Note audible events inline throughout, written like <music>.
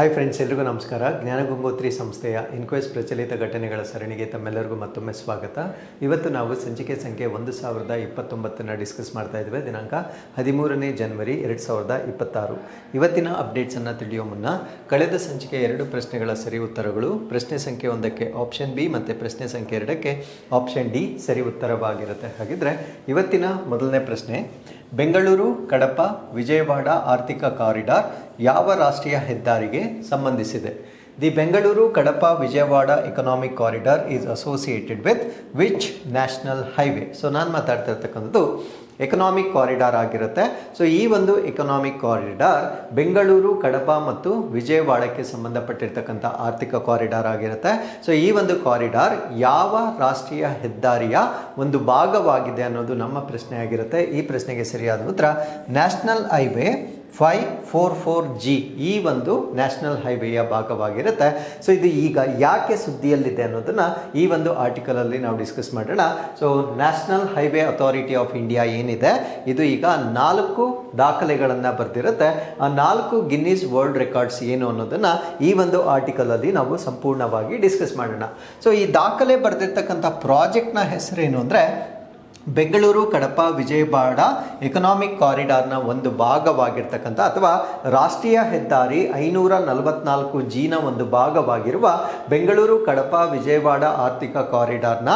Hi friends ಎಲ್ರಿಗೂ ನಮಸ್ಕಾರ. ಜ್ಞಾನಗಂಗೋತ್ರಿ ಸಂಸ್ಥೆಯ ಇನ್ಕ್ವೆಸ್ಟ್ ಪ್ರಚಲಿತ ಘಟನೆಗಳ ಸರಣಿಗೆ ತಮ್ಮೆಲ್ಲರಿಗೂ ಮತ್ತೊಮ್ಮೆ ಸ್ವಾಗತ. ಇವತ್ತು ನಾವು ಸಂಚಿಕೆ ಸಂಖ್ಯೆ ಒಂದು ಸಾವಿರದ ಇಪ್ಪತ್ತೊಂಬತ್ತನ್ನು ಡಿಸ್ಕಸ್ ಮಾಡ್ತಾ ಇದ್ದೇವೆ. ದಿನಾಂಕ ಹದಿಮೂರನೇ ಜನವರಿ ಎರಡು ಸಾವಿರದ ಇಪ್ಪತ್ತಾರು. ಇವತ್ತಿನ ಅಪ್ಡೇಟ್ಸನ್ನು ತಿಳಿಯೋ ಮುನ್ನ ಕಳೆದ ಸಂಚಿಕೆ ಎರಡು ಪ್ರಶ್ನೆಗಳ ಸರಿ ಉತ್ತರಗಳು, ಪ್ರಶ್ನೆ ಸಂಖ್ಯೆ ಒಂದಕ್ಕೆ ಆಪ್ಷನ್ ಬಿ ಮತ್ತು ಪ್ರಶ್ನೆ ಸಂಖ್ಯೆ ಎರಡಕ್ಕೆ ಆಪ್ಷನ್ ಡಿ ಸರಿ ಉತ್ತರವಾಗಿರುತ್ತೆ. ಹಾಗಿದ್ರೆ ಇವತ್ತಿನ ಮೊದಲನೇ ಪ್ರಶ್ನೆ ಬೆಂಗಳೂರು, ಕಡಪ, ವಿಜಯವಾಡ ಆರ್ಥಿಕ ಕಾರಿಡಾರ್ ಯಾವ ರಾಷ್ಟ್ರೀಯ ಹೆದ್ದಾರಿಗೆ ಸಂಬಂಧಿಸಿದೆ? The Bengaluru, Kadapa, Vijayawada economic corridor is associated with which national highway so ನಾನು ಮಾತಾಡ್ತಾ ಇರ್ತಕ್ಕಂಥದ್ದು ಎಕನಾಮಿಕ್ ಕಾರಿಡಾರ್ ಆಗಿರುತ್ತೆ. ಸೊ ಈ ಒಂದು ಎಕನಾಮಿಕ್ ಕಾರಿಡಾರ್ ಬೆಂಗಳೂರು, ಕಡಪ ಮತ್ತು ವಿಜಯವಾಡಕ್ಕೆ ಸಂಬಂಧಪಟ್ಟಿರ್ತಕ್ಕಂಥ ಆರ್ಥಿಕ ಕಾರಿಡಾರ್ ಆಗಿರುತ್ತೆ. ಸೊ ಈ ಒಂದು ಕಾರಿಡಾರ್ ಯಾವ ರಾಷ್ಟ್ರೀಯ ಹೆದ್ದಾರಿಯ ಒಂದು ಭಾಗವಾಗಿದೆ ಅನ್ನೋದು ನಮ್ಮ ಪ್ರಶ್ನೆ ಆಗಿರುತ್ತೆ ಈ ಪ್ರಶ್ನೆಗೆ ಸರಿಯಾದ ಉತ್ತರ national highway five four four G ಈ ಒಂದು ನ್ಯಾಷನಲ್ ಹೈವೇಯ ಭಾಗವಾಗಿರುತ್ತೆ. ಸೊ ಇದು ಈಗ ಯಾಕೆ ಸುದ್ದಿಯಲ್ಲಿದೆ ಅನ್ನೋದನ್ನು ಈ ಒಂದು ಆರ್ಟಿಕಲಲ್ಲಿ ನಾವು ಡಿಸ್ಕಸ್ ಮಾಡೋಣ. So national highway authority of India ಏನಿದೆ? ಇದು ಈಗ ನಾಲ್ಕು ದಾಖಲೆಗಳನ್ನು ಬರೆದಿರುತ್ತೆ. ಆ ನಾಲ್ಕು ಗಿನ್ನೀಸ್ ವರ್ಲ್ಡ್ ರೆಕಾರ್ಡ್ಸ್ ಏನು ಅನ್ನೋದನ್ನು ಈ ಒಂದು ಆರ್ಟಿಕಲಲ್ಲಿ ನಾವು ಸಂಪೂರ್ಣವಾಗಿ ಡಿಸ್ಕಸ್ ಮಾಡೋಣ. ಸೊ ಈ ದಾಖಲೆ ಬರೆದಿರ್ತಕ್ಕಂಥ ಪ್ರಾಜೆಕ್ಟ್ನ ಹೆಸರೇನು ಅಂದರೆ ಬೆಂಗಳೂರು, ಕಡಪ, ವಿಜಯವಾಡ ಎಕನಾಮಿಕ್ ಕಾರಿಡಾರ್ನ ಒಂದು ಭಾಗವಾಗಿರ್ತಕ್ಕಂಥ ಅಥವಾ ರಾಷ್ಟ್ರೀಯ ಹೆದ್ದಾರಿ ಐನೂರ ನಲವತ್ನಾಲ್ಕು ಜಿನ ಒಂದು ಭಾಗವಾಗಿರುವ ಬೆಂಗಳೂರು, ಕಡಪ, ವಿಜಯವಾಡ ಆರ್ಥಿಕ ಕಾರಿಡಾರ್ನ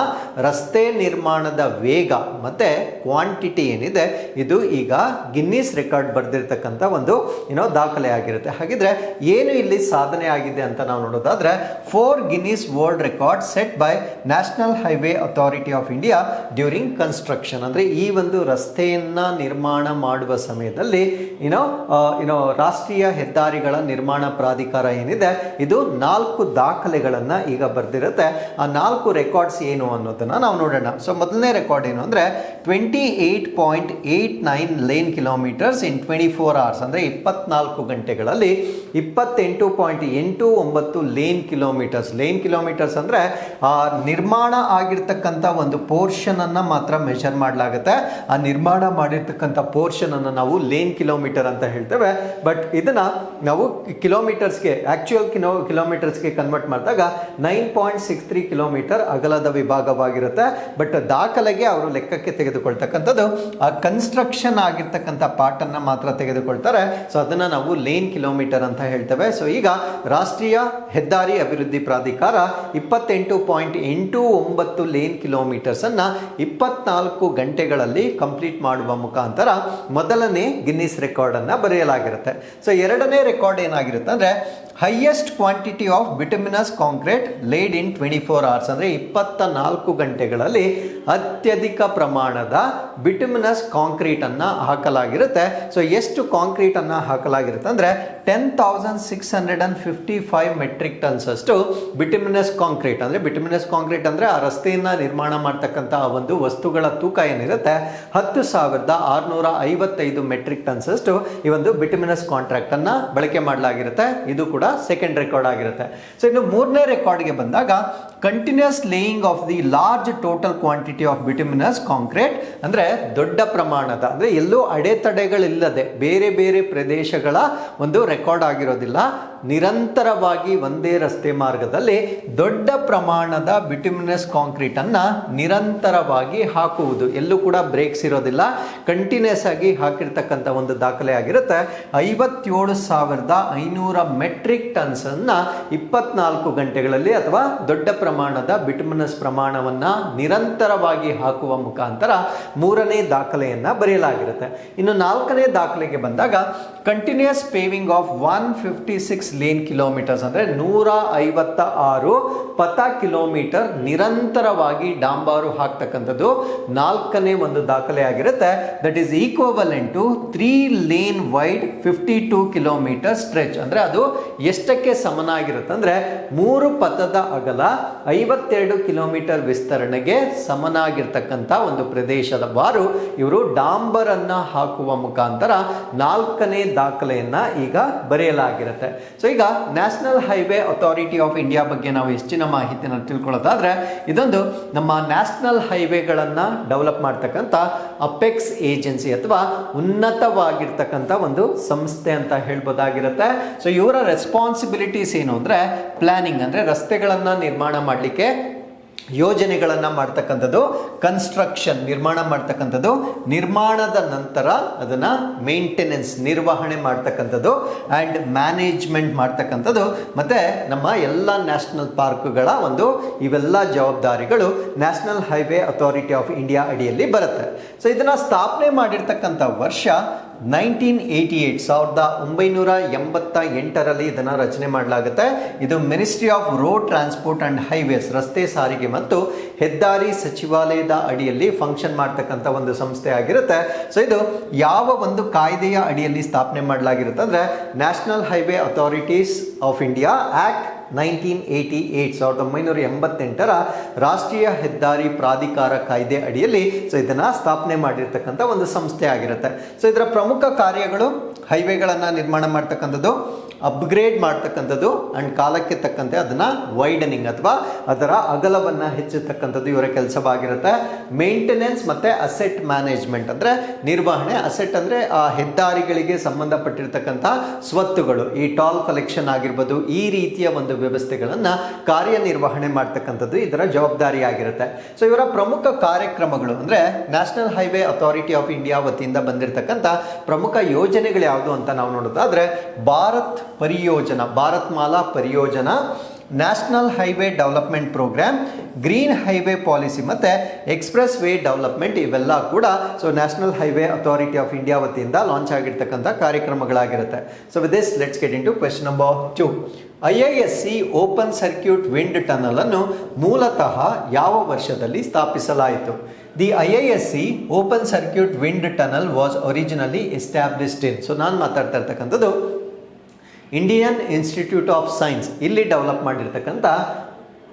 ರಸ್ತೆ ನಿರ್ಮಾಣದ ವೇಗ ಮತ್ತು ಕ್ವಾಂಟಿಟಿ ಏನಿದೆ, ಇದು ಈಗ ಗಿನ್ನಿಸ್ ರೆಕಾರ್ಡ್ ಬರೆದಿರ್ತಕ್ಕಂಥ ಒಂದು ಏನೋ ದಾಖಲೆ ಆಗಿರುತ್ತೆ. ಹಾಗಿದ್ರೆ ಏನು ಇಲ್ಲಿ ಸಾಧನೆ ಆಗಿದೆ ಅಂತ ನಾವು ನೋಡೋದಾದರೆ four Guinness world record set by national highway authority of India during construction ಅಂದರೆ ಈ ಒಂದು ರಸ್ತೆಯನ್ನು ನಿರ್ಮಾಣ ಮಾಡುವ ಸಮಯದಲ್ಲಿ ಏನೋ ಏನೋ ರಾಷ್ಟ್ರೀಯ ಹೆದ್ದಾರಿಗಳ ನಿರ್ಮಾಣ ಪ್ರಾಧಿಕಾರ ಏನಿದೆ, ಇದು ನಾಲ್ಕು ದಾಖಲೆಗಳನ್ನು ಈಗ ಬರೆದಿರುತ್ತೆ. ಆ ನಾಲ್ಕು ರೆಕಾರ್ಡ್ಸ್ ಏನು ಅನ್ನೋದನ್ನು ನಾವು ನೋಡೋಣ. ಸೊ ಮೊದಲನೇ ರೆಕಾರ್ಡ್ ಏನು ಅಂದರೆ twenty eight point eight nine lane kilometres in twenty four hours ಅಂದರೆ ಇಪ್ಪತ್ನಾಲ್ಕು ಗಂಟೆಗಳಲ್ಲಿ ಇಪ್ಪತ್ತೆಂಟು ಪಾಯಿಂಟ್ ಎಂಟು ಒಂಬತ್ತು ಲೇನ್ ಕಿಲೋಮೀಟರ್ಸ್ ಲೇನ್ ಕಿಲೋಮೀಟರ್ಸ್ ಅಂದರೆ ನಿರ್ಮಾಣ ಆಗಿರ್ತಕ್ಕಂಥ ಒಂದು ಪೋರ್ಷನನ್ನು ಮಾತ್ರ ಮೆಷರ್ ಮಾಡಲಾಗುತ್ತೆ. ಆ ನಿರ್ಮಾಣ ಮಾಡಿರ್ತಕ್ಕಂಥ ಪೋರ್ಷನನ್ನು ನಾವು ಲೇನ್ ಕಿಲೋಮೀಟರ್ ಅಂತ ಹೇಳ್ತೇವೆ. ಬಟ್ ಇದನ್ನು ನಾವು ಕಿಲೋಮೀಟರ್ಸ್ಗೆ ಆ್ಯಕ್ಚುಯಲ್ ಕಿಲೋ ಕಿಲೋಮೀಟರ್ಸ್ಗೆ ಕನ್ವರ್ಟ್ ಮಾಡಿದಾಗ nine point six three kilometre ಅಗಲದ ವಿಭಾಗವಾಗಿರುತ್ತೆ. ಬಟ್ ದಾಖಲೆಗೆ ಅವರು ಲೆಕ್ಕಕ್ಕೆ ತೆಗೆದುಕೊಳ್ತಕ್ಕಂಥದ್ದು, ಆ ಕನ್ಸ್ಟ್ರಕ್ಷನ್ ಆಗಿರ್ತಕ್ಕಂಥ ಪಾರ್ಟನ್ನು ಮಾತ್ರ ತೆಗೆದುಕೊಳ್ತಾರೆ. ಸೊ ಅದನ್ನು ನಾವು ಲೇನ್ ಕಿಲೋಮೀಟರ್ ಅಂತ ಹೇಳ್ತೇವೆ. ಸೊ ಈಗ ರಾಷ್ಟ್ರೀಯ ಹೆದ್ದಾರಿ ಅಭಿವೃದ್ಧಿ ಪ್ರಾಧಿಕಾರ ಇಪ್ಪತ್ತೆಂಟು ಪಾಯಿಂಟ್ ಎಂಟು ಒಂಬತ್ತು ಲೇನ್ ಕಿಲೋಮೀಟರ್ಸನ್ನು ಇಪ್ಪತ್ನಾಲ್ಕು ಗಂಟೆಗಳಲ್ಲಿ ಕಂಪ್ಲೀಟ್ ಮಾಡುವ ಮುಖಾಂತರ ಮೊದಲನೇ ಗಿನ್ನಿಸ್ ರೆಕಾರ್ಡನ್ನು ಬರೆಯಲಾಗಿರುತ್ತೆ. ಸೊ ಎರಡನೇ ರೆಕಾರ್ಡ್ ಏನಾಗಿರುತ್ತೆ ಅಂದರೆ highest quantity of bituminous concrete laid in twenty four hours ಅಂದರೆ ಇಪ್ಪತ್ತ ನಾಲ್ಕು ಗಂಟೆಗಳಲ್ಲಿ ಅತ್ಯಧಿಕ ಪ್ರಮಾಣದ ಬಿಟಮಿನಸ್ ಕಾಂಕ್ರೀಟನ್ನು ಹಾಕಲಾಗಿರುತ್ತೆ. ಸೊ ಎಷ್ಟು ಕಾಂಕ್ರೀಟನ್ನು ಹಾಕಲಾಗಿರುತ್ತೆ ಅಂದರೆ ten thousand six hundred and fifty five metric tons ಅಷ್ಟು ಬಿಟಮಿನಸ್ ಕಾಂಕ್ರೀಟ್ ಅಂದರೆ ಬಿಟಮಿನಸ್ ಕಾಂಕ್ರೀಟ್ ಅಂದರೆ ಆ ರಸ್ತೆಯನ್ನು ನಿರ್ಮಾಣ ಮಾಡ್ತಕ್ಕಂಥ ಒಂದು ವಸ್ತುಗಳ ತೂಕ ಏನಿರುತ್ತೆ? ಹತ್ತು ಸಾವಿರದ ಆರುನೂರ ಐವತ್ತೈದು ಮೆಟ್ರಿಕ್ ಟನ್ಸ್ ಅಷ್ಟು ಈ ಒಂದು ಬಿಟಮಿನಸ್ ಕಾಂಟ್ರಾಕ್ಟನ್ನು ಬಳಕೆ ಮಾಡಲಾಗಿರುತ್ತೆ. ಇದು ಕೂಡ ಸೆಕೆಂಡ್ ರೆಕಾರ್ಡ್ ಆಗಿರುತ್ತೆ. ಸೊ ಇನ್ನು ಮೂರನೇ ರೆಕಾರ್ಡ್ಗೆ ಬಂದಾಗ continuous laying of the large total quantity of bituminous concrete ಅಂದರೆ ದೊಡ್ಡ ಪ್ರಮಾಣದ, ಅಂದರೆ ಎಲ್ಲೂ ಅಡೆತಡೆಗಳಿಲ್ಲದೆ, ಬೇರೆ ಬೇರೆ ಪ್ರದೇಶಗಳ ಒಂದು ರೆಕಾರ್ಡ್ ಆಗಿರೋದಿಲ್ಲ. ನಿರಂತರವಾಗಿ ಒಂದೇ ರಸ್ತೆ ಮಾರ್ಗದಲ್ಲಿ ದೊಡ್ಡ ಪ್ರಮಾಣದ ಬಿಟಮಿನಸ್ ಕಾಂಕ್ರೀಟನ್ನು ನಿರಂತರವಾಗಿ ಹಾಕುವುದು. ಎಲ್ಲೂ ಕೂಡ ಬ್ರೇಕ್ಸ್ ಇರೋದಿಲ್ಲ. ಕಂಟಿನ್ಯೂಸ್ ಆಗಿ ಹಾಕಿರ್ತಕ್ಕಂಥ ಒಂದು ದಾಖಲೆ ಆಗಿರುತ್ತೆ. ಐವತ್ತೇಳು ಸಾವಿರದ ಐನೂರ ಮೆಟ್ರಿಕ್ ಟನ್ಸನ್ನು ಇಪ್ಪತ್ನಾಲ್ಕು ಗಂಟೆಗಳಲ್ಲಿ ಅಥವಾ ದೊಡ್ಡ ಪ್ರಮಾಣದ ಬಿಟಮಿನಸ್ ಪ್ರಮಾಣವನ್ನು ನಿರಂತರವಾಗಿ ಹಾಕುವ ಮುಖಾಂತರ ಮೂರನೇ ದಾಖಲೆಯನ್ನು ಬರೆಯಲಾಗಿರುತ್ತೆ. ಇನ್ನು ನಾಲ್ಕನೇ ದಾಖಲೆಗೆ ಬಂದಾಗ continuous paving of one fifty six lane kilometres ಅಂದರೆ ನೂರ ಐವತ್ತ ಆರು ಪಥ ಕಿಲೋಮೀಟರ್ ನಿರಂತರವಾಗಿ ಡಾಂಬಾರು ಹಾಕ್ತಕ್ಕಂಥದ್ದು ನಾಲ್ಕನೇ ಒಂದು ದಾಖಲೆ ಆಗಿರುತ್ತೆ. That is equivalent to three lane wide fifty two kilometre stretch ಅಂದರೆ ಅದು ಎಷ್ಟಕ್ಕೆ ಸಮನಾಗಿರುತ್ತೆ ಅಂದರೆ ಮೂರು ಪಥದ ಅಗಲ ಐವತ್ತೆರಡು ಕಿಲೋಮೀಟರ್ ವಿಸ್ತರಣೆಗೆ ಸಮನಾಗಿರ್ತಕ್ಕಂಥ ಒಂದು ಪ್ರದೇಶದ ವಾರು ಇವರು ಡಾಂಬರನ್ನು ಹಾಕುವ ಮುಖಾಂತರ ನಾಲ್ಕನೇ ದಾಖಲೆಯನ್ನು ಈಗ ಬರೆಯಲಾಗಿರುತ್ತೆ. ಸೊ ಈಗ national highway authority of India ಬಗ್ಗೆ ನಾವು ಹೆಚ್ಚಿನ ಮಾಹಿತಿನ ತಿಳ್ಕೊಳ್ಳೋದಾದ್ರೆ, ಇದೊಂದು ನಮ್ಮ ನ್ಯಾಷನಲ್ ಹೈವೇಗಳನ್ನು ಡೆವಲಪ್ ಮಾಡ್ತಕ್ಕಂಥ ಅಪೆಕ್ಸ್ ಏಜೆನ್ಸಿ ಅಥವಾ ಉನ್ನತವಾಗಿರ್ತಕ್ಕಂಥ ಒಂದು ಸಂಸ್ಥೆ ಅಂತ ಹೇಳ್ಬೋದಾಗಿರುತ್ತೆ. ಸೊ ಇವರ ರೆಸ್ಪಾನ್ಸಿಬಿಲಿಟೀಸ್ ಏನು ಅಂದರೆ ಪ್ಲಾನಿಂಗ್ ಅಂದರೆ ರಸ್ತೆಗಳನ್ನು ನಿರ್ಮಾಣ ಮಾಡಲಿಕ್ಕೆ ಯೋಜನೆಗಳನ್ನು ಮಾಡ್ತಕ್ಕಂಥದ್ದು ಕನ್ಸ್ಟ್ರಕ್ಷನ್ ನಿರ್ಮಾಣ ಮಾಡ್ತಕ್ಕಂಥದ್ದು, ನಿರ್ಮಾಣದ ನಂತರ ಅದನ್ನು ಮೇಂಟೆನೆನ್ಸ್ ನಿರ್ವಹಣೆ ಮಾಡ್ತಕ್ಕಂಥದ್ದು ಆ್ಯಂಡ್ ಮ್ಯಾನೇಜ್ಮೆಂಟ್ ಮಾಡ್ತಕ್ಕಂಥದ್ದು. ಮತ್ತು ನಮ್ಮ ಎಲ್ಲ ನ್ಯಾಷನಲ್ ಪಾರ್ಕ್ಗಳ ಒಂದು ಇವೆಲ್ಲ ಜವಾಬ್ದಾರಿಗಳು national highway authority of India ಅಡಿಯಲ್ಲಿ ಬರುತ್ತೆ. ಸೊ ಇದನ್ನು ಸ್ಥಾಪನೆ ಮಾಡಿರ್ತಕ್ಕಂಥ ವರ್ಷ ನೈನ್ಟೀನ್ ಏಯ್ಟಿ ಏಯ್ಟ್, ಸಾವಿರದ ಒಂಬೈನೂರ ಎಂಬತ್ತ ಎಂಟರಲ್ಲಿ ಇದನ್ನು ರಚನೆ ಮಾಡಲಾಗುತ್ತೆ. ಇದು ministry of road transport and highways ರಸ್ತೆ ಸಾರಿಗೆ ಮತ್ತು ಹೆದ್ದಾರಿ ಸಚಿವಾಲಯದ ಅಡಿಯಲ್ಲಿ ಫಂಕ್ಷನ್ ಮಾಡ್ತಕ್ಕಂಥ ಒಂದು ಸಂಸ್ಥೆ ಆಗಿರುತ್ತೆ. ಸೊ ಇದು ಯಾವ ಒಂದು ಕಾಯ್ದೆಯ ಅಡಿಯಲ್ಲಿ ಸ್ಥಾಪನೆ ಮಾಡಲಾಗಿರುತ್ತೆ ಅಂದರೆ national highway authorities of India act nineteen eighty eight, ಸಾವಿರದ ಒಂಬೈನೂರ ಎಂಬತ್ತೆಂಟರ ರಾಷ್ಟ್ರೀಯ ಹೆದ್ದಾರಿ ಪ್ರಾಧಿಕಾರ ಕಾಯ್ದೆ ಅಡಿಯಲ್ಲಿ ಸೊ ಇದನ್ನು ಸ್ಥಾಪನೆ ಮಾಡಿರ್ತಕ್ಕಂಥ ಒಂದು ಸಂಸ್ಥೆ ಆಗಿರುತ್ತೆ. ಸೊ ಇದರ ಪ್ರಮುಖ ಕಾರ್ಯಗಳು, ಹೈವೇಗಳನ್ನು ನಿರ್ಮಾಣ ಮಾಡ್ತಕ್ಕಂಥದ್ದು ಅಪ್ಗ್ರೇಡ್ ಮಾಡ್ತಕ್ಕಂಥದ್ದು ಆ್ಯಂಡ್ ಕಾಲಕ್ಕೆ ತಕ್ಕಂತೆ ಅದನ್ನು ವೈಡನಿಂಗ್ ಅಥವಾ ಅದರ ಅಗಲವನ್ನು ಹೆಚ್ಚತಕ್ಕಂಥದ್ದು ಇವರ ಕೆಲಸವಾಗಿರುತ್ತೆ. ಮೇಂಟೆನೆನ್ಸ್ ಮತ್ತು ಅಸೆಟ್ ಮ್ಯಾನೇಜ್ಮೆಂಟ್ ಅಂದರೆ ನಿರ್ವಹಣೆ. ಅಸೆಟ್ ಅಂದರೆ ಆ ಹೆದ್ದಾರಿಗಳಿಗೆ ಸಂಬಂಧಪಟ್ಟಿರ್ತಕ್ಕಂಥ ಸ್ವತ್ತುಗಳು. ಈ ಟಾಲ್ ಕಲೆಕ್ಷನ್ ಆಗಿರ್ಬೋದು, ಈ ರೀತಿಯ ಒಂದು ವ್ಯವಸ್ಥೆಗಳನ್ನು ಕಾರ್ಯನಿರ್ವಹಣೆ ಮಾಡ್ತಕ್ಕಂಥದ್ದು ಇದರ ಜವಾಬ್ದಾರಿ ಆಗಿರುತ್ತೆ ಸೊ ಇವರ ಪ್ರಮುಖ ಕಾರ್ಯಕ್ರಮಗಳು ಅಂದರೆ national highway authority of India ವತಿಯಿಂದ ಬಂದಿರತಕ್ಕಂಥ ಪ್ರಮುಖ ಯೋಜನೆಗಳು ಯಾವುದು ಅಂತ ನಾವು ನೋಡೋದಾದ್ರೆ, Bharat Pariyojana Bharatmala Pariyojana national highway development programme, green highway policy ಮತ್ತು ಎಕ್ಸ್ಪ್ರೆಸ್ ವೇ ಡೆವಲಪ್ಮೆಂಟ್ ಇವೆಲ್ಲ ಕೂಡ so national highway authority of India ವತಿಯಿಂದ ಲಾಂಚ್ ಆಗಿರ್ತಕ್ಕಂಥ ಕಾರ್ಯಕ್ರಮಗಳಾಗಿರುತ್ತೆ. So with this let's get into question number two I I S C open circuit wind tunnel ಅನ್ನು ಮೂಲತಃ ಯಾವ ವರ್ಷದಲ್ಲಿ ಸ್ಥಾಪಿಸಲಾಯಿತು? The I I S C open circuit wind tunnel was originally established in so ನಾನು ಮಾತಾಡ್ತಾ ಇರ್ತಕ್ಕಂಥದ್ದು Indian institute of science ಇಲ್ಲಿ develop ಮಾಡಿರ್ತಕ್ಕಂಥ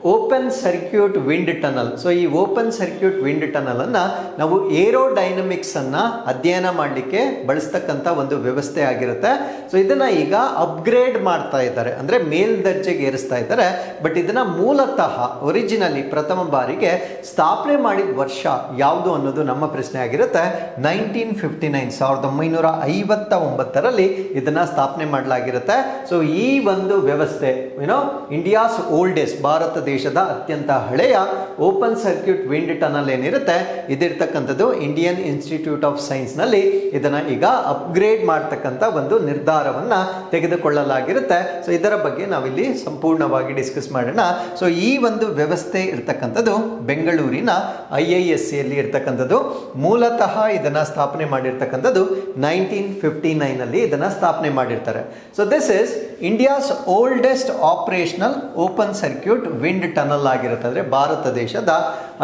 open circuit wind tunnel. So ಈ ಓಪನ್ ಸರ್ಕ್ಯೂಟ್ ವಿಂಡ್ ಟನಲನ್ನು ನಾವು ಏರೋಡೈನಮಿಕ್ಸನ್ನು ಅಧ್ಯಯನ ಮಾಡಲಿಕ್ಕೆ ಬಳಸ್ತಕ್ಕಂಥ ಒಂದು ವ್ಯವಸ್ಥೆ ಆಗಿರುತ್ತೆ. ಸೊ ಇದನ್ನು ಈಗ ಅಪ್ಗ್ರೇಡ್ ಮಾಡ್ತಾ ಇದ್ದಾರೆ. ಅಂದರೆ ಮೇಲ್ದರ್ಜೆಗೆ ಏರಿಸ್ತಾ ಇದ್ದಾರೆ. ಬಟ್ ಇದನ್ನು ಮೂಲತಃ ಒರಿಜಿನಲಿ ಪ್ರಥಮ ಬಾರಿಗೆ ಸ್ಥಾಪನೆ ಮಾಡಿದ ವರ್ಷ ಯಾವುದು ಅನ್ನೋದು ನಮ್ಮ ಪ್ರಶ್ನೆ ಆಗಿರುತ್ತೆ. ನೈನ್ಟೀನ್ ಫಿಫ್ಟಿ ನೈನ್, ಸಾವಿರದ ಒಂಬೈನೂರ ಐವತ್ತ ಒಂಬತ್ತರಲ್ಲಿ ಇದನ್ನು ಸ್ಥಾಪನೆ ಮಾಡಲಾಗಿರುತ್ತೆ. ಸೊ ಈ ಒಂದು ವ್ಯವಸ್ಥೆ ಏನೋ ಇಂಡಿಯಾಸ್ ಓಲ್ಡೆಸ್ಟ್ ಭಾರತ ದೇಶದ ಅತ್ಯಂತ ಹಳೆಯ ಓಪನ್ ಸರ್ಕ್ಯೂಟ್ ವಿಂಡ್ ಟನಲ್ ಏನಿರುತ್ತೆ, ಇದಿರ್ತಕ್ಕಂಥದ್ದು ಇಂಡಿಯನ್ ಇನ್ಸ್ಟಿಟ್ಯೂಟ್ ಆಫ್ ಸೈನ್ಸ್ನಲ್ಲಿ ಇದನ್ನು ಈಗ ಅಪ್ಗ್ರೇಡ್ ಮಾಡ್ತಕ್ಕಂಥ ಒಂದು ನಿರ್ಧಾರವನ್ನು ತೆಗೆದುಕೊಳ್ಳಲಾಗಿರುತ್ತೆ. ಸೊ, ಇದರ ಬಗ್ಗೆ ನಾವಿಲ್ಲಿ ಸಂಪೂರ್ಣವಾಗಿ ಡಿಸ್ಕಸ್ ಮಾಡೋಣ. ಸೊ, ಈ ಒಂದು ವ್ಯವಸ್ಥೆ ಇರ್ತಕ್ಕಂಥದ್ದು ಬೆಂಗಳೂರಿನ ಐ ಐ ಎಸ್ ಸಿಯಲ್ಲಿ ಇರ್ತಕ್ಕಂಥದ್ದು. ಮೂಲತಃ ಇದನ್ನು ಸ್ಥಾಪನೆ ಮಾಡಿರ್ತಕ್ಕಂಥದ್ದು ನೈನ್ಟೀನ್ ಫಿಫ್ಟಿ ನೈನಲ್ಲಿ ಇದನ್ನು ಸ್ಥಾಪನೆ ಮಾಡಿರ್ತಾರೆ. So this is India's oldest operational open circuit wind tunnel ಆಗಿರುತ್ತೆ ಅಂದರೆ ಭಾರತ ದೇಶದ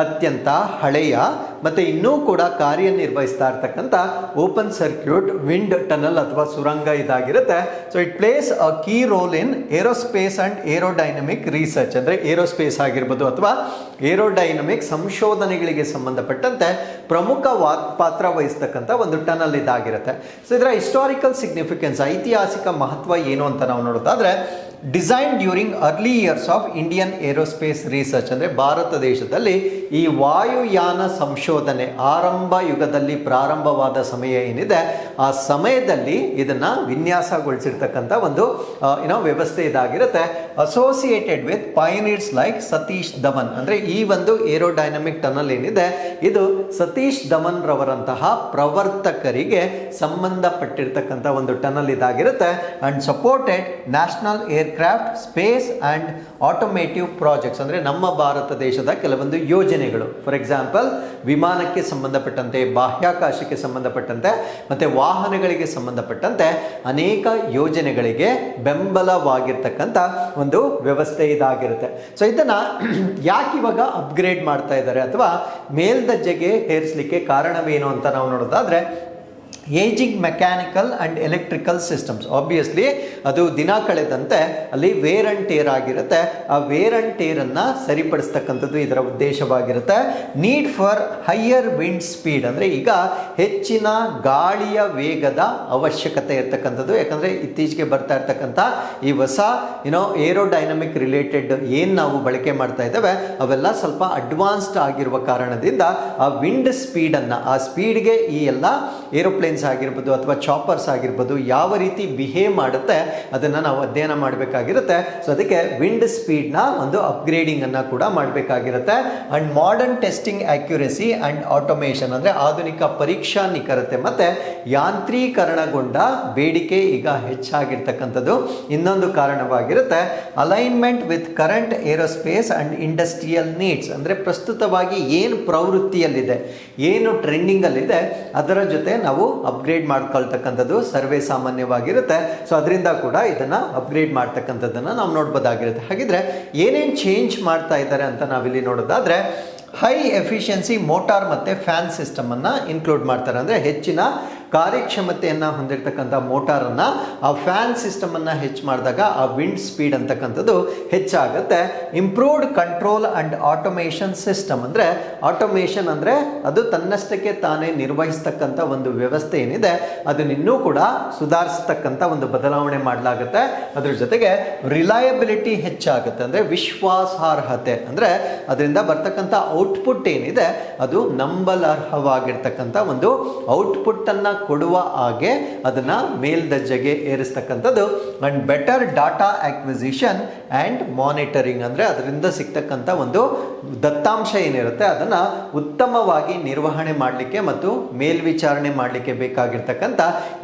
ಅತ್ಯಂತ ಹಳೆಯ ಮತ್ತು ಇನ್ನೂ ಕೂಡ ಕಾರ್ಯನಿರ್ವಹಿಸ್ತಾ ಇರ್ತಕ್ಕಂಥ ಓಪನ್ ಸರ್ಕ್ಯೂಟ್ ವಿಂಡ್ ಟನಲ್ ಅಥವಾ ಸುರಂಗ ಇದಾಗಿರುತ್ತೆ. So it plays a key role in aerospace and aerodynamic research ಅಂದರೆ ಏರೋಸ್ಪೇಸ್ ಆಗಿರ್ಬೋದು ಅಥವಾ ಏರೋಡೈನಮಿಕ್ ಸಂಶೋಧನೆಗಳಿಗೆ ಸಂಬಂಧಪಟ್ಟಂತೆ ಪ್ರಮುಖ ವಾ ಪಾತ್ರ ವಹಿಸ್ತಕ್ಕಂಥ ಒಂದು ಟನಲ್ ಇದಾಗಿರುತ್ತೆ. ಸೊ ಇದರ ಹಿಸ್ಟಾರಿಕಲ್ ಸಿಗ್ನಿಫಿಕೆನ್ಸ್ ಐತಿಹಾಸಿಕ ಮಹತ್ವ ಏನು ಅಂತ ನಾವು ನೋಡೋದಾದ್ರೆ design during early years of Indian aerospace research ಅಂದರೆ ಭಾರತ ದೇಶದಲ್ಲಿ ಈ ವಾಯುಯಾನ ಸಂಶೋಧನೆ ಆರಂಭ ಯುಗದಲ್ಲಿ ಪ್ರಾರಂಭವಾದ ಸಮಯ ಏನಿದೆ, ಆ ಸಮಯದಲ್ಲಿ ಇದನ್ನು ವಿನ್ಯಾಸಗೊಳಿಸಿರ್ತಕ್ಕಂಥ ಒಂದು ಏನೋ ವ್ಯವಸ್ಥೆ ಇದಾಗಿರುತ್ತೆ. Associated with pioneers like Satish Dhawan. ಅಂದರೆ ಈ ಒಂದು ಏರೋಡೈನಮಿಕ್ ಟನಲ್ ಏನಿದೆ, ಇದು ಸತೀಶ್ ಧವನ್ ರವರಂತಹ ಪ್ರವರ್ತಕರಿಗೆ ಸಂಬಂಧಪಟ್ಟಿರ್ತಕ್ಕಂಥ ಒಂದು ಟನಲ್ ಇದಾಗಿರುತ್ತೆ. And supported national aircraft, space and automotive projects ಅಂದರೆ ನಮ್ಮ ಭಾರತ ದೇಶದ ಕೆಲವೊಂದು ಯೋಜನೆಗಳು. ಫಾರ್ ಎಕ್ಸಾಂಪಲ್ ವಿಮಾನಕ್ಕೆ ಸಂಬಂಧಪಟ್ಟಂತೆ, ಬಾಹ್ಯಾಕಾಶಕ್ಕೆ ಸಂಬಂಧಪಟ್ಟಂತೆ, ಮತ್ತು ವಾಹನಗಳಿಗೆ ಸಂಬಂಧಪಟ್ಟಂತೆ ಅನೇಕ ಯೋಜನೆಗಳಿಗೆ ಬೆಂಬಲವಾಗಿರ್ತಕ್ಕಂಥ ಒಂದು ವ್ಯವಸ್ಥೆ ಇದಾಗಿರುತ್ತೆ. ಸೊ ಇದನ್ನು ಯಾಕೆ ಇವಾಗ ಅಪ್ಗ್ರೇಡ್ ಮಾಡ್ತಾ ಇದ್ದಾರೆ ಅಥವಾ ಮೇಲ್ದರ್ಜೆಗೆ ಏರಿಸಲಿಕ್ಕೆ ಕಾರಣವೇನು ಅಂತ ನಾವು ನೋಡೋದಾದ್ರೆ ageing mechanical and electrical systems obviously ಅದು ದಿನ ಕಳೆದಂತೆ ಅಲ್ಲಿ ವೇರ್ ಆ್ಯಂಡ್ ಟೇರ್ ಆಗಿರುತ್ತೆ. ಆ ವೇರ್ ಆ್ಯಂಡ್ ಟೇರನ್ನು ಸರಿಪಡಿಸ್ತಕ್ಕಂಥದ್ದು ಇದರ ಉದ್ದೇಶವಾಗಿರುತ್ತೆ. Need for higher wind speed ಅಂದರೆ ಈಗ ಹೆಚ್ಚಿನ ಗಾಳಿಯ ವೇಗದ ಅವಶ್ಯಕತೆ ಇರ್ತಕ್ಕಂಥದ್ದು. ಯಾಕಂದರೆ ಇತ್ತೀಚೆಗೆ ಬರ್ತಾ ಇರ್ತಕ್ಕಂಥ ಈ ಹೊಸ ಏನೋ ಏರೋಡೈನಮಿಕ್ ರಿಲೇಟೆಡ್ ಏನು ನಾವು ಬಳಕೆ ಮಾಡ್ತಾ ಇದ್ದೇವೆ, ಅವೆಲ್ಲ ಸ್ವಲ್ಪ ಅಡ್ವಾನ್ಸ್ಡ್ ಆಗಿರುವ ಕಾರಣದಿಂದ ಆ ವಿಂಡ್ ಸ್ಪೀಡನ್ನು ಆ ಸ್ಪೀಡ್ಗೆ ಈ ಎಲ್ಲ ಏರೋಪ್ಲೇನ್ಸ್ ಆಗಿರ್ಬೋದು ಅಥವಾ ಚಾಪರ್ಸ್ ಆಗಿರ್ಬೋದು ಯಾವ ರೀತಿ ಬಿಹೇವ್ ಮಾಡುತ್ತೆ ಅದನ್ನು ನಾವು ಅಧ್ಯಯನ ಮಾಡಬೇಕಾಗಿರುತ್ತೆ. ಸೊ ಅದಕ್ಕೆ ವಿಂಡ್ ಸ್ಪೀಡ್ನ ಒಂದು ಅಪ್ಗ್ರೇಡಿಂಗನ್ನು ಕೂಡ ಮಾಡಬೇಕಾಗಿರುತ್ತೆ. And modern testing accuracy and automation ಅಂದರೆ ಆಧುನಿಕ ಪರೀಕ್ಷಾ ನಿಖರತೆ ಮತ್ತು ಯಾಂತ್ರೀಕರಣಗೊಂಡ ಬೇಡಿಕೆ ಈಗ ಹೆಚ್ಚಾಗಿರ್ತಕ್ಕಂಥದ್ದು. ಇನ್ನೊಂದು ಕಾರಣವಾಗಿರುತ್ತೆ alignment with current aerospace and industrial needs ಅಂದರೆ ಪ್ರಸ್ತುತವಾಗಿ ಏನು ಪ್ರವೃತ್ತಿಯಲ್ಲಿದೆ, ಏನು ಟ್ರೆಂಡಿಂಗಲ್ಲಿದೆ ಅದರ ಜೊತೆ ನಾವು ಅಪ್ಗ್ರೇಡ್ ಮಾಡ್ಕೊಳ್ತಕ್ಕಂಥದ್ದು ಸರ್ವೇ ಸಾಮಾನ್ಯವಾಗಿರುತ್ತೆ. ಸೊ ಅದರಿಂದ ಕೂಡ ಇದನ್ನ ಅಪ್ಗ್ರೇಡ್ ಮಾಡ್ತಕ್ಕಂಥದ್ದನ್ನ ನಾವು ನೋಡ್ಬೋದಾಗಿರುತ್ತೆ. ಹಾಗಿದ್ರೆ ಏನೇನು ಚೇಂಜ್ ಮಾಡ್ತಾ ಇದ್ದಾರೆ ಅಂತ ನಾವಿಲ್ಲಿ ನೋಡೋದಾದ್ರೆ ಹೈ ಎಫಿಷಿಯನ್ಸಿ ಮೋಟಾರ್ ಮತ್ತು ಫ್ಯಾನ್ ಸಿಸ್ಟಮನ್ನು ಇನ್ಕ್ಲೂಡ್ ಮಾಡ್ತಾರೆ. ಅಂದರೆ ಹೆಚ್ಚಿನ ಕಾರ್ಯಕ್ಷಮತೆಯನ್ನು ಹೊಂದಿರತಕ್ಕಂಥ ಮೋಟಾರನ್ನು ಆ ಫ್ಯಾನ್ ಸಿಸ್ಟಮನ್ನು ಹೆಚ್ಚು ಮಾಡಿದಾಗ ಆ ವಿಂಡ್ ಸ್ಪೀಡ್ ಅಂತಕ್ಕಂಥದ್ದು ಹೆಚ್ಚಾಗುತ್ತೆ. Improved control and automation system ಅಂದರೆ ಆಟೋಮೇಷನ್ ಅಂದರೆ ಅದು ತನ್ನಷ್ಟಕ್ಕೆ ತಾನೇ ನಿರ್ವಹಿಸ್ತಕ್ಕಂಥ ಒಂದು ವ್ಯವಸ್ಥೆ ಏನಿದೆ, ಅದನ್ನ ಇನ್ನೂ ಕೂಡ ಸುಧಾರಿಸ್ತಕ್ಕಂಥ ಒಂದು ಬದಲಾವಣೆ ಮಾಡಲಾಗುತ್ತೆ. ಅದ್ರ ಜೊತೆಗೆ ರಿಲಯಬಿಲಿಟಿ ಹೆಚ್ಚಾಗುತ್ತೆ. ಅಂದರೆ ವಿಶ್ವಾಸಾರ್ಹತೆ ಅಂದರೆ ಅದರಿಂದ ಬರ್ತಕ್ಕಂಥ ಔಟ್ಪುಟ್ ಏನಿದೆ, ಅದು ನಂಬಲರ್ಹವಾಗಿರ್ತಕ್ಕಂಥ ಒಂದು ಔಟ್ಪುಟ್ ಅನ್ನ ಕೊಡುವ ಹಾಗೆ ಅದನ್ನು ಮೇಲ್ದರ್ಜೆಗೆ ಏರಿಸ್ತಕ್ಕಂಥದ್ದು. And better data acquisition and monitoring ಅಂದರೆ ಅದರಿಂದ ಸಿಗ್ತಕ್ಕಂಥ ಒಂದು ದತ್ತಾಂಶ ಏನಿರುತ್ತೆ ಅದನ್ನು ಉತ್ತಮವಾಗಿ ನಿರ್ವಹಣೆ ಮಾಡಲಿಕ್ಕೆ ಮತ್ತು ಮೇಲ್ವಿಚಾರಣೆ ಮಾಡಲಿಕ್ಕೆ ಬೇಕಾಗಿರ್ತಕ್ಕಂಥ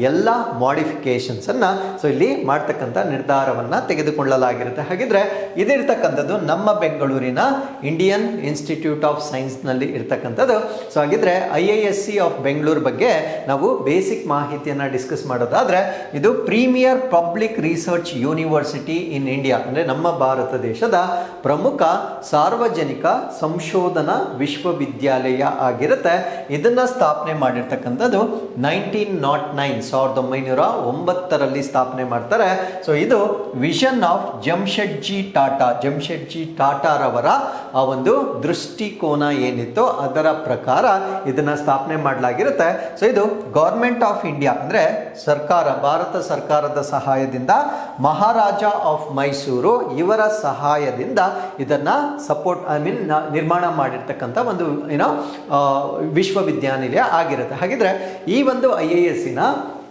ಎಲ್ಲ ಮಾಡಿಫಿಕೇಶನ್ಸನ್ನು ಸೊ ಇಲ್ಲಿ ಮಾಡ್ತಕ್ಕಂಥ ನಿರ್ಧಾರವನ್ನು ತೆಗೆದುಕೊಳ್ಳಲಾಗಿರುತ್ತೆ. ಹಾಗಿದ್ರೆ ಇದಿರ್ತಕ್ಕಂಥದ್ದು ನಮ್ಮ ಬೆಂಗಳೂರಿನ ಇಂಡಿಯನ್ ಇನ್ಸ್ಟಿಟ್ಯೂಟ್ ಆಫ್ ಸೈನ್ಸ್ನಲ್ಲಿ ಇರ್ತಕ್ಕಂಥದ್ದು. ಸೊ ಹಾಗಿದ್ರೆ I I S C of Bengaluru ಬಗ್ಗೆ ನಾವು ಬೇಸಿಕ್ ಮಾಹಿತಿಯನ್ನು ಡಿಸ್ಕಸ್ ಮಾಡೋದಾದ್ರೆ ಇದು premier public research university in India ಅಂದರೆ ನಮ್ಮ ಭಾರತ ದೇಶದ ಪ್ರಮುಖ ಸಾರ್ವಜನಿಕ ಸಂಶೋಧನಾ ವಿಶ್ವವಿದ್ಯಾಲಯ ಆಗಿರುತ್ತೆ. ಇದನ್ನ ಸ್ಥಾಪನೆ ಮಾಡಿರ್ತಕ್ಕಂಥದ್ದು ನೈನ್ಟೀನ್ ನಾಟ್ ನೈನ್ ಸಾವಿರದ ಒಂಬೈನೂರ ಒಂಬತ್ತರಲ್ಲಿ ಸ್ಥಾಪನೆ ಮಾಡ್ತಾರೆ. ಸೊ ಇದು ವಿಷನ್ ಆಫ್ ಜಮ್ಶೆಡ್ಜಿ ಟಾಟಾ ಜಮ್ಶೆಡ್ಜಿ ಟಾಟಾರವರ ಆ ಒಂದು ದೃಷ್ಟಿಕೋನ ಏನಿತ್ತು ಅದರ ಪ್ರಕಾರ ಇದನ್ನ ಸ್ಥಾಪನೆ ಮಾಡಲಾಗಿರುತ್ತೆ. ಸೊ ಇದು ಗೌರ್ಮೆಂಟ್ ಆಫ್ ಇಂಡಿಯಾ ಅಂದ್ರೆ ಸರ್ಕಾರ, ಭಾರತ ಸರ್ಕಾರದ ಸಹಾಯದಿಂದ ಮಹಾರಾಜ ಆಫ್ ಮೈಸೂರು ಇವರ ಸಹಾಯದಿಂದ ಇದನ್ನ ಸಪೋರ್ಟ್ ಐ ಮೀನ್ ನಿರ್ಮಾಣ ಮಾಡಿರ್ತಕ್ಕಂಥ ಒಂದು ಏನೋ ವಿಶ್ವವಿದ್ಯಾನಿಲಯ ಆಗಿರುತ್ತೆ. ಹಾಗಿದ್ರೆ ಈ ಒಂದು ಐ ಎ ಎಸ್ಸಿನ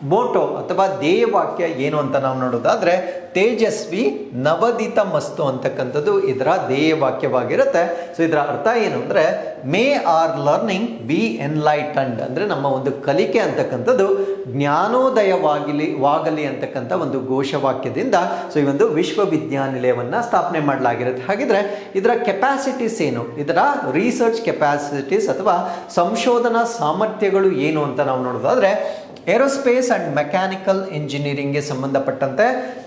ಮೋಟೋ ಅಥವಾ ಧ್ಯೇಯವಾಕ್ಯ ಏನು ಅಂತ ನಾವು ನೋಡೋದಾದ್ರೆ ತೇಜಸ್ವಿ ನವದಿತ ಮಸ್ತು ಅಂತಕ್ಕಂಥದ್ದು ಇದರ ಧ್ಯೇಯವಾಕ್ಯವಾಗಿರುತ್ತೆ ಸೊ ಇದರ ಅರ್ಥ ಏನು ಅಂದರೆ, may our learning be enlightened ಅಂದರೆ ನಮ್ಮ ಒಂದು ಕಲಿಕೆ ಅಂತಕ್ಕಂಥದ್ದು, ಜ್ಞಾನೋದಯವಾಗಲಿ, ವಾಗಲಿ ಅಂತಕ್ಕಂಥ ಒಂದು ಘೋಷವಾಕ್ಯದಿಂದ ಸೊ ಈ ಒಂದು ವಿಶ್ವವಿದ್ಯಾನಿಲಯವನ್ನು ಸ್ಥಾಪನೆ ಮಾಡಲಾಗಿರುತ್ತೆ. ಹಾಗಿದ್ರೆ, ಇದರ ಕೆಪಾಸಿಟೀಸ್ ಏನು? ಇದರ ರಿಸರ್ಚ್ ಕೆಪಾಸಿಟೀಸ್ ಅಥವಾ ಸಂಶೋಧನಾ ಸಾಮರ್ಥ್ಯಗಳು ಏನು ಅಂತ ನಾವು ನೋಡೋದಾದ್ರೆ ಏರೋಸ್ಪೇಸ್ ಆ್ಯಂಡ್ ಮೆಕ್ಯಾನಿಕಲ್ ಇಂಜಿನಿಯರಿಂಗ್ಗೆ ಸಂಬಂಧಪಟ್ಟಂತೆ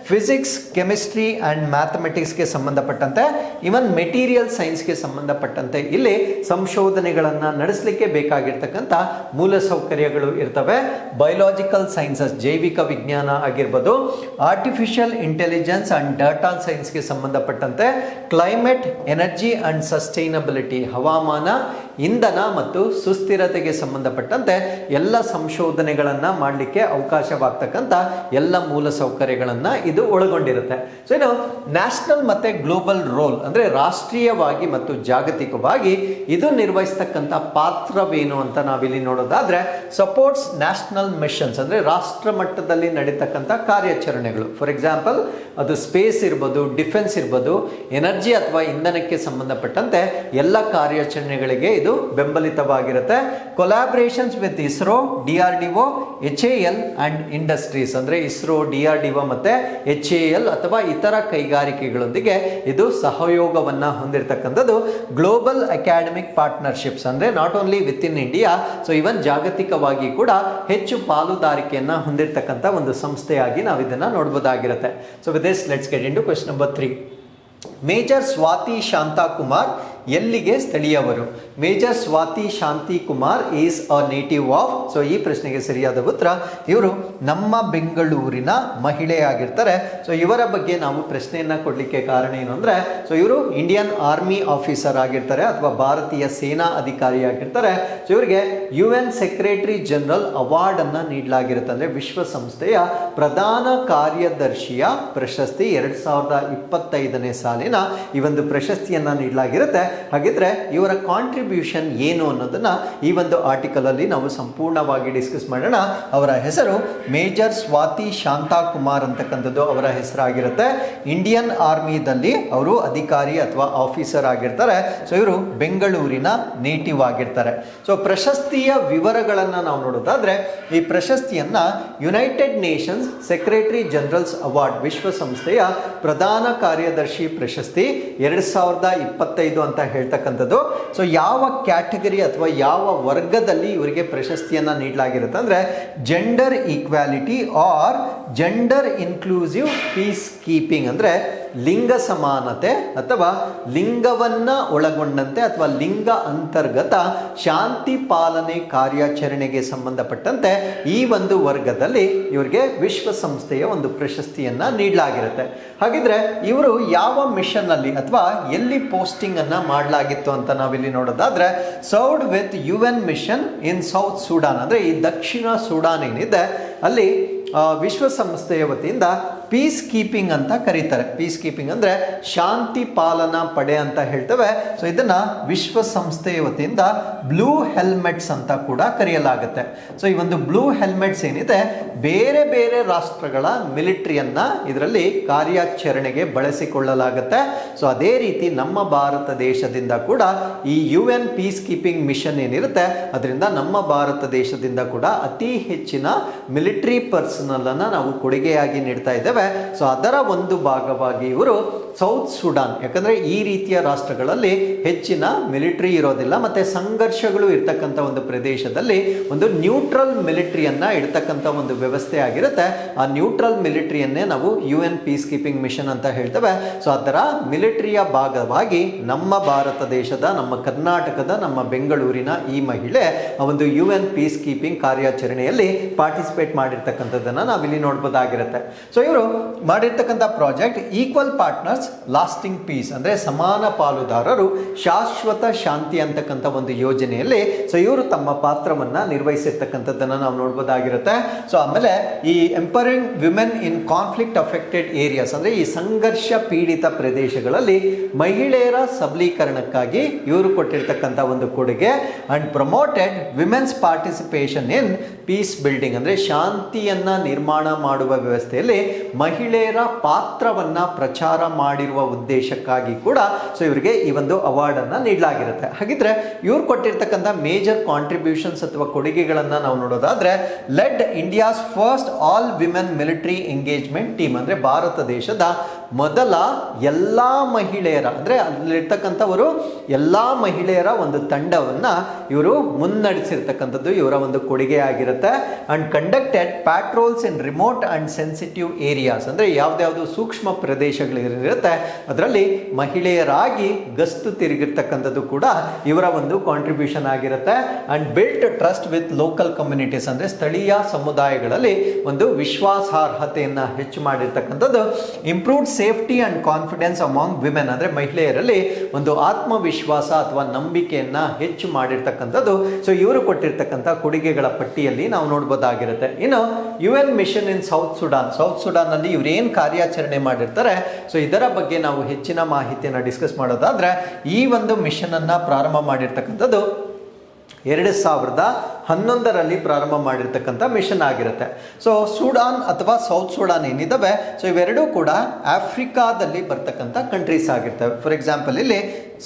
ಫಿಸಿಕ್ಸ್ ಕೆಮಿಸ್ಟ್ರಿ ಆ್ಯಂಡ್ ಮ್ಯಾಥಮೆಟಿಕ್ಸ್ಗೆ ಸಂಬಂಧಪಟ್ಟಂತೆ ಇವನ್ ಮೆಟೀರಿಯಲ್ ಸೈನ್ಸ್ಗೆ ಸಂಬಂಧಪಟ್ಟಂತೆ ಇಲ್ಲಿ ಸಂಶೋಧನೆಗಳನ್ನು ನಡೆಸಲಿಕ್ಕೆ ಬೇಕಾಗಿರ್ತಕ್ಕಂಥ ಮೂಲಸೌಕರ್ಯಗಳು ಇರ್ತವೆ. ಬಯೋಲಾಜಿಕಲ್ ಸೈನ್ಸಸ್ ಜೈವಿಕ ವಿಜ್ಞಾನ ಆಗಿರ್ಬೋದು ಆರ್ಟಿಫಿಷಿಯಲ್ ಇಂಟೆಲಿಜೆನ್ಸ್ ಆ್ಯಂಡ್ ಡಾಟಾ ಸೈನ್ಸ್ಗೆ ಸಂಬಂಧಪಟ್ಟಂತೆ ಕ್ಲೈಮೇಟ್ ಎನರ್ಜಿ ಆ್ಯಂಡ್ ಸಸ್ಟೈನಬಿಲಿಟಿ ಹವಾಮಾನ, ಇಂಧನ ಮತ್ತು ಸುಸ್ಥಿರತೆಗೆ ಸಂಬಂಧಪಟ್ಟಂತೆ ಎಲ್ಲ ಸಂಶೋಧನೆಗಳನ್ನು ಮಾಡಲಿಕ್ಕೆ ಅವಕಾಶವಾಗ್ತಕ್ಕಂಥ ಎಲ್ಲ ಮೂಲಸೌಕರ್ಯಗಳನ್ನು ಇದು ಒಳಗೊಂಡಿರುತ್ತೆ. ಸೊ ಏನು ನ್ಯಾಷನಲ್ ಮತ್ತು ಗ್ಲೋಬಲ್ ರೋಲ್ ಅಂದರೆ ರಾಷ್ಟ್ರೀಯವಾಗಿ ಮತ್ತು ಜಾಗತಿಕವಾಗಿ ಇದು ನಿರ್ವಹಿಸ್ತಕ್ಕಂಥ ಪಾತ್ರವೇನು ಅಂತ ನಾವಿಲ್ಲಿ ನೋಡೋದಾದ್ರೆ ಸಪೋರ್ಟ್ಸ್ ನ್ಯಾಷನಲ್ ಮಿಷನ್ಸ್ ಅಂದರೆ ರಾಷ್ಟ್ರ ಮಟ್ಟದಲ್ಲಿ ನಡೀತಕ್ಕಂಥ ಕಾರ್ಯಾಚರಣೆಗಳು. ಫಾರ್ ಎಕ್ಸಾಂಪಲ್ ಅದು ಸ್ಪೇಸ್ ಇರ್ಬೋದು ಡಿಫೆನ್ಸ್ ಇರ್ಬೋದು ಎನರ್ಜಿ ಅಥವಾ ಇಂಧನಕ್ಕೆ ಸಂಬಂಧಪಟ್ಟಂತೆ ಎಲ್ಲ ಕಾರ್ಯಾಚರಣೆಗಳಿಗೆ ಇದು ಬೆಂಬಲಿತವಾಗಿರುತ್ತೆ. Collaborations with ISRO D R D O H A L and industries ಅಂದರೆ ISRO D R D O ಮತ್ತು ಎಚ್ ಎ ಎಲ್ ಅಥವಾ ಇತರ ಕೈಗಾರಿಕೆಗಳೊಂದಿಗೆ ಇದು ಸಹಯೋಗವನ್ನು ಹೊಂದಿರತಕ್ಕಂಥದ್ದು. ಗ್ಲೋಬಲ್ ಅಕಾಡೆಮಿಕ್ ಪಾರ್ಟ್ನರ್ಶಿಪ್ಸ್ ಅಂದರೆ not only with in India so even ಜಾಗತಿಕವಾಗಿ ಕೂಡ ಹೆಚ್ಚು ಪಾಲುದಾರಿಕೆಯನ್ನು ಹೊಂದಿರತಕ್ಕಂಥ ಒಂದು ಸಂಸ್ಥೆಯಾಗಿ ನಾವು ಇದನ್ನು ನೋಡ್ಬೋದಾಗಿರುತ್ತೆ. So with this let's get into question number three major Swathi Shantha Kumar ಎಲ್ಲಿಗೆ ಸ್ಥಳೀಯವರು? Major Swathi Shanthi Kumar is a native of, so ಈ ಪ್ರಶ್ನೆಗೆ ಸರಿಯಾದ ಉತ್ತರ, ಇವರು ನಮ್ಮ ಬೆಂಗಳೂರಿನ ಮಹಿಳೆಯಾಗಿರ್ತಾರೆ ಸೊ ಇವರ ಬಗ್ಗೆ ನಾವು ಪ್ರಶ್ನೆಯನ್ನ ಕೊಡಲಿಕ್ಕೆ ಕಾರಣ ಏನು ಅಂದರೆ, ಸೊ ಇವರು ಇಂಡಿಯನ್ ಆರ್ಮಿ ಆಫೀಸರ್ ಆಗಿರ್ತಾರೆ ಅಥವಾ ಭಾರತೀಯ ಸೇನಾ ಅಧಿಕಾರಿ ಆಗಿರ್ತಾರೆ. ಸೊ ಇವರಿಗೆ U N secretary general award ಅನ್ನ ನೀಡಲಾಗಿರುತ್ತೆ ಅಂದ್ರೆ ವಿಶ್ವಸಂಸ್ಥೆಯ ಪ್ರಧಾನ ಕಾರ್ಯದರ್ಶಿಯ ಪ್ರಶಸ್ತಿ ಎರಡ್ ಸಾವಿರದ ಇಪ್ಪತ್ತೈದನೇ ಸಾಲಿನ ಈ ಒಂದು ಪ್ರಶಸ್ತಿಯನ್ನ ನೀಡಲಾಗಿರುತ್ತೆ. ಹಾಗಿದ್ರೆ ಇವರ ಕಾಂಟ್ರಿಬ್ಯೂಷನ್ ಏನು ಅನ್ನೋದನ್ನ ಈ ಒಂದು ಆರ್ಟಿಕಲ್ ಅಲ್ಲಿ ನಾವು ಸಂಪೂರ್ಣವಾಗಿ ಡಿಸ್ಕಸ್ ಮಾಡೋಣ. ಅವರ ಹೆಸರು ಮೇಜರ್ ಸ್ವಾತಿ ಶಾಂತಾಕುಮಾರ್ ಅಂತಕ್ಕಂಥದ್ದು ಅವರ ಹೆಸರಾಗಿರುತ್ತೆ. ಇಂಡಿಯನ್ ಆರ್ಮಿದಲ್ಲಿ ಅವರು ಅಧಿಕಾರಿ ಅಥವಾ ಆಫೀಸರ್ ಆಗಿರ್ತಾರೆ. ಸೊ ಇವರು ಬೆಂಗಳೂರಿನ ನೇಟಿವ್ ಆಗಿರ್ತಾರೆ. ಸೊ ಪ್ರಶಸ್ತಿಯ ವಿವರಗಳನ್ನು ನಾವು ನೋಡೋದಾದ್ರೆ, ಈ ಪ್ರಶಸ್ತಿಯನ್ನ United Nations secretary general's award ವಿಶ್ವಸಂಸ್ಥೆಯ ಪ್ರಧಾನ ಕಾರ್ಯದರ್ಶಿ ಪ್ರಶಸ್ತಿ ಎರಡ್ ಸಾವಿರದ ಇಪ್ಪತ್ತೈದು ಅಂತ ಹೇಳ್ತಕ್ಕಂಥದ್ದು. ಸೊ ಯಾವ ಕ್ಯಾಟಗರಿ ಅಥವಾ ಯಾವ ವರ್ಗದಲ್ಲಿ ಇವರಿಗೆ ಪ್ರಶಸ್ತಿಯನ್ನ ನೀಡಲಾಗಿರುತ್ತೆ ಅಂದ್ರೆ gender equality or gender inclusive peacekeeping ಅಂದ್ರೆ ಲಿಂಗ ಸಮಾನತೆ ಅಥವಾ ಲಿಂಗವನ್ನ ಒಳಗೊಂಡಂತೆ ಅಥವಾ ಲಿಂಗ ಅಂತರ್ಗತ ಶಾಂತಿ ಪಾಲನೆ ಕಾರ್ಯಾಚರಣೆಗೆ ಸಂಬಂಧಪಟ್ಟಂತೆ ಈ ಒಂದು ವರ್ಗದಲ್ಲಿ ಇವರಿಗೆ ವಿಶ್ವಸಂಸ್ಥೆಯ ಒಂದು ಪ್ರಶಸ್ತಿಯನ್ನ ನೀಡಲಾಗಿರುತ್ತೆ. ಹಾಗಿದ್ರೆ ಇವರು ಯಾವ ಮಿಷನ್ ಅಲ್ಲಿ ಅಥವಾ ಎಲ್ಲಿ ಪೋಸ್ಟಿಂಗ್ ಅನ್ನ ಮಾಡಲಾಗಿತ್ತು ಅಂತ ನಾವಿಲ್ಲಿ ನೋಡೋದಾದ್ರೆ, served with U N mission in South Sudan. ಅಂದ್ರೆ ಈ ದಕ್ಷಿಣ ಸೂಡಾನ್ ಏನಿದೆ, ಅಲ್ಲಿ ವಿಶ್ವಸಂಸ್ಥೆಯ ವತಿಯಿಂದ ಪೀಸ್ ಕೀಪಿಂಗ್ ಅಂತ ಕರೀತಾರೆ. ಪೀಸ್ ಕೀಪಿಂಗ್ ಅಂದರೆ ಶಾಂತಿ ಪಾಲನಾ ಪಡೆ ಅಂತ ಹೇಳ್ತೇವೆ. ಸೊ ಇದನ್ನು ವಿಶ್ವಸಂಸ್ಥೆಯ ವತಿಯಿಂದ ಬ್ಲೂ ಹೆಲ್ಮೆಟ್ಸ್ ಅಂತ ಕೂಡ ಕರೆಯಲಾಗುತ್ತೆ. ಸೊ ಈ ಒಂದು ಬ್ಲೂ ಹೆಲ್ಮೆಟ್ಸ್ ಏನಿದೆ, ಬೇರೆ ಬೇರೆ ರಾಷ್ಟ್ರಗಳ ಮಿಲಿಟ್ರಿಯನ್ನು ಇದರಲ್ಲಿ ಕಾರ್ಯಾಚರಣೆಗೆ ಬಳಸಿಕೊಳ್ಳಲಾಗುತ್ತೆ. ಸೊ ಅದೇ ರೀತಿ ನಮ್ಮ ಭಾರತ ದೇಶದಿಂದ ಕೂಡ ಈ U N peacekeeping mission ಏನಿರುತ್ತೆ, ಅದರಿಂದ ನಮ್ಮ ಭಾರತ ದೇಶದಿಂದ ಕೂಡ ಅತಿ ಹೆಚ್ಚಿನ ಮಿಲಿಟರಿ ಪರ್ಸನಲ್ ಅನ್ನ ನಾವು ಕೊಡುಗೆಯಾಗಿ ನೀಡ್ತಾ ಇದ್ದೇವೆ. ಸೊ ಅದರ ಒಂದು ಭಾಗವಾಗಿ ಇವರು ಸೌತ್ ಸುಡಾನ್. ಯಾಕಂದ್ರೆ ಈ ರೀತಿಯ ರಾಷ್ಟ್ರಗಳಲ್ಲಿ ಹೆಚ್ಚಿನ ಮಿಲಿಟರಿ ಇರೋದಿಲ್ಲ, ಮತ್ತೆ ಸಂಘರ್ಷಗಳು ಇರ್ತಕ್ಕಂಥ ಒಂದು ಪ್ರದೇಶದಲ್ಲಿ ಒಂದು ನ್ಯೂಟ್ರಲ್ ಮಿಲಿಟ್ರಿಯನ್ನು ಇಡ್ತಕ್ಕಂಥ ಒಂದು ವ್ಯವಸ್ಥೆ ಆಗಿರುತ್ತೆ. ಆ ನ್ಯೂಟ್ರಲ್ ಮಿಲಿಟ್ರಿಯನ್ನೇ ನಾವು U N peacekeeping mission ಅಂತ ಹೇಳ್ತೇವೆ. ಸೊ ಅದರ ಮಿಲಿಟರಿಯ ಭಾಗವಾಗಿ ನಮ್ಮ ಭಾರತ ದೇಶದ, ನಮ್ಮ ಕರ್ನಾಟಕದ, ನಮ್ಮ ಬೆಂಗಳೂರಿನ ಈ ಮಹಿಳೆ ಒಂದು ಯು ಎನ್ ಪೀಸ್ ಕೀಪಿಂಗ್ ಕಾರ್ಯಾಚರಣೆಯಲ್ಲಿ ಪಾರ್ಟಿಸಿಪೇಟ್ ಮಾಡಿರ್ತಕ್ಕಂಥದ್ದನ್ನು ನಾವಿಲ್ಲಿ ನೋಡ್ಬೋದಾಗಿರುತ್ತೆ. ಸೊ ಇವರು ಮಾಡಿರ್ತಕ್ಕಂಥ project equal partners, lasting peace, ಅಂದರೆ ಸಮಾನ ಪಾಲುದಾರರು, ಶಾಶ್ವತ ಶಾಂತಿ ಅಂತಕ್ಕಂಥ ಒಂದು ಯೋಜನೆಯಲ್ಲಿ ಸೊ ಇವರು ತಮ್ಮ ಪಾತ್ರವನ್ನು ನಿರ್ವಹಿಸಿರ್ತಕ್ಕಂಥದ್ದನ್ನು ನಾವು ನೋಡ್ಬೋದಾಗಿರುತ್ತೆ. ಸೊ ಆಮೇಲೆ ಈ empowering women in conflict affected areas ಅಂದರೆ ಈ ಸಂಘರ್ಷ ಪೀಡಿತ ಪ್ರದೇಶಗಳಲ್ಲಿ ಮಹಿಳೆಯರ ಸಬಲೀಕರಣಕ್ಕಾಗಿ ಇವರು ಕೊಟ್ಟಿರ್ತಕ್ಕಂಥ ಒಂದು ಕೊಡುಗೆ and promoted women's participation in peacebuilding ಅಂದರೆ ಶಾಂತಿಯನ್ನು ನಿರ್ಮಾಣ ಮಾಡುವ ವ್ಯವಸ್ಥೆಯಲ್ಲಿ ಮಹಿಳೆಯರ ಪಾತ್ರವನ್ನ ಪ್ರಚಾರ ಮಾಡಿರುವ ಉದ್ದೇಶಕ್ಕಾಗಿ ಕೂಡ ಸೊ ಇವರಿಗೆ ಈ ಒಂದು ಅವಾರ್ಡ್ ಅನ್ನ ನೀಡಲಾಗಿರುತ್ತೆ. ಹಾಗಿದ್ರೆ ಇವ್ರು ಕೊಟ್ಟಿರ್ತಕ್ಕಂಥ ಮೇಜರ್ ಕಾಂಟ್ರಿಬ್ಯೂಷನ್ಸ್ ಅಥವಾ ಕೊಡುಗೆಗಳನ್ನು ನಾವು ನೋಡೋದಾದ್ರೆ, led India's first all women military engagement team ಅಂದ್ರೆ ಭಾರತ ದೇಶದ ಮೊದಲ ಎಲ್ಲಾ ಮಹಿಳೆಯರ ಅಂದ್ರೆ ಅಲ್ಲಿರ್ತಕ್ಕಂಥವರು ಎಲ್ಲಾ ಮಹಿಳೆಯರ ಒಂದು ತಂಡವನ್ನ ಇವರು ಮುನ್ನಡೆಸಿರ್ತಕ್ಕಂಥದ್ದು ಇವರ ಒಂದು ಕೊಡುಗೆ ಆಗಿರುತ್ತೆ. And conducted patrols in remote and sensitive areas ಅಂದರೆ ಯಾವುದ್ಯಾವುದು ಸೂಕ್ಷ್ಮ ಪ್ರದೇಶಗಳಿರುತ್ತೆ, ಅದರಲ್ಲಿ ಮಹಿಳೆಯರಾಗಿ ಗಸ್ತು ತಿರುಗಿರ್ತಕ್ಕಂಥದ್ದು ಕೂಡ ಇವರ ಒಂದು ಕಾಂಟ್ರಿಬ್ಯೂಷನ್ ಆಗಿರುತ್ತೆ. And built trust with local communities ಅಂದ್ರೆ ಸ್ಥಳೀಯ ಸಮುದಾಯಗಳಲ್ಲಿ ಒಂದು ವಿಶ್ವಾಸಾರ್ಹತೆಯನ್ನು ಹೆಚ್ಚು ಮಾಡಿರ್ತಕ್ಕಂಥದ್ದು. Improved safety and confidence among women ಅಂದ್ರೆ ಮಹಿಳೆಯರಲ್ಲಿ ಒಂದು ಆತ್ಮವಿಶ್ವಾಸ ಅಥವಾ ನಂಬಿಕೆಯನ್ನು ಹೆಚ್ಚು ಮಾಡಿರ್ತಕ್ಕಂಥದ್ದು. ಸೊ ಇವರು ಕೊಟ್ಟಿರ್ತಕ್ಕಂಥ ಕೊಡುಗೆಗಳ ಪಟ್ಟಿಯಲ್ಲಿ ನಾವು ನೋಡ್ಬೋದಾಗಿರುತ್ತೆ. ಇನ್ನು U N mission in South Sudan South Sudan ಅಲ್ಲಿ ಇವರೇನು ಕಾರ್ಯಾಚರಣೆ ಮಾಡಿರ್ತಾರೆ. ಸೊ ಇದರ ಬಗ್ಗೆ ನಾವು ಹೆಚ್ಚಿನ ಮಾಹಿತಿಯನ್ನು ಡಿಸ್ಕಸ್ ಮಾಡೋದಾದರೆ, ಈ ಒಂದು ಮಿಷನನ್ನು ಪ್ರಾರಂಭ ಮಾಡಿರ್ತಕ್ಕಂಥದ್ದು ಎರಡು ಸಾವಿರದ ಹನ್ನೊಂದರಲ್ಲಿ ಪ್ರಾರಂಭ ಮಾಡಿರ್ತಕ್ಕಂಥ ಮಿಷನ್ ಆಗಿರುತ್ತೆ. ಸೊ ಸೂಡಾನ್ ಅಥವಾ ಸೌತ್ ಸೂಡಾನ್ ಏನಿದ್ದಾವೆ ಸೊ ಇವೆರಡೂ ಕೂಡ ಆಫ್ರಿಕಾದಲ್ಲಿ ಬರ್ತಕ್ಕಂಥ ಕಂಟ್ರೀಸ್ ಆಗಿರ್ತವೆ. ಫಾರ್ ಎಕ್ಸಾಂಪಲ್ ಇಲ್ಲಿ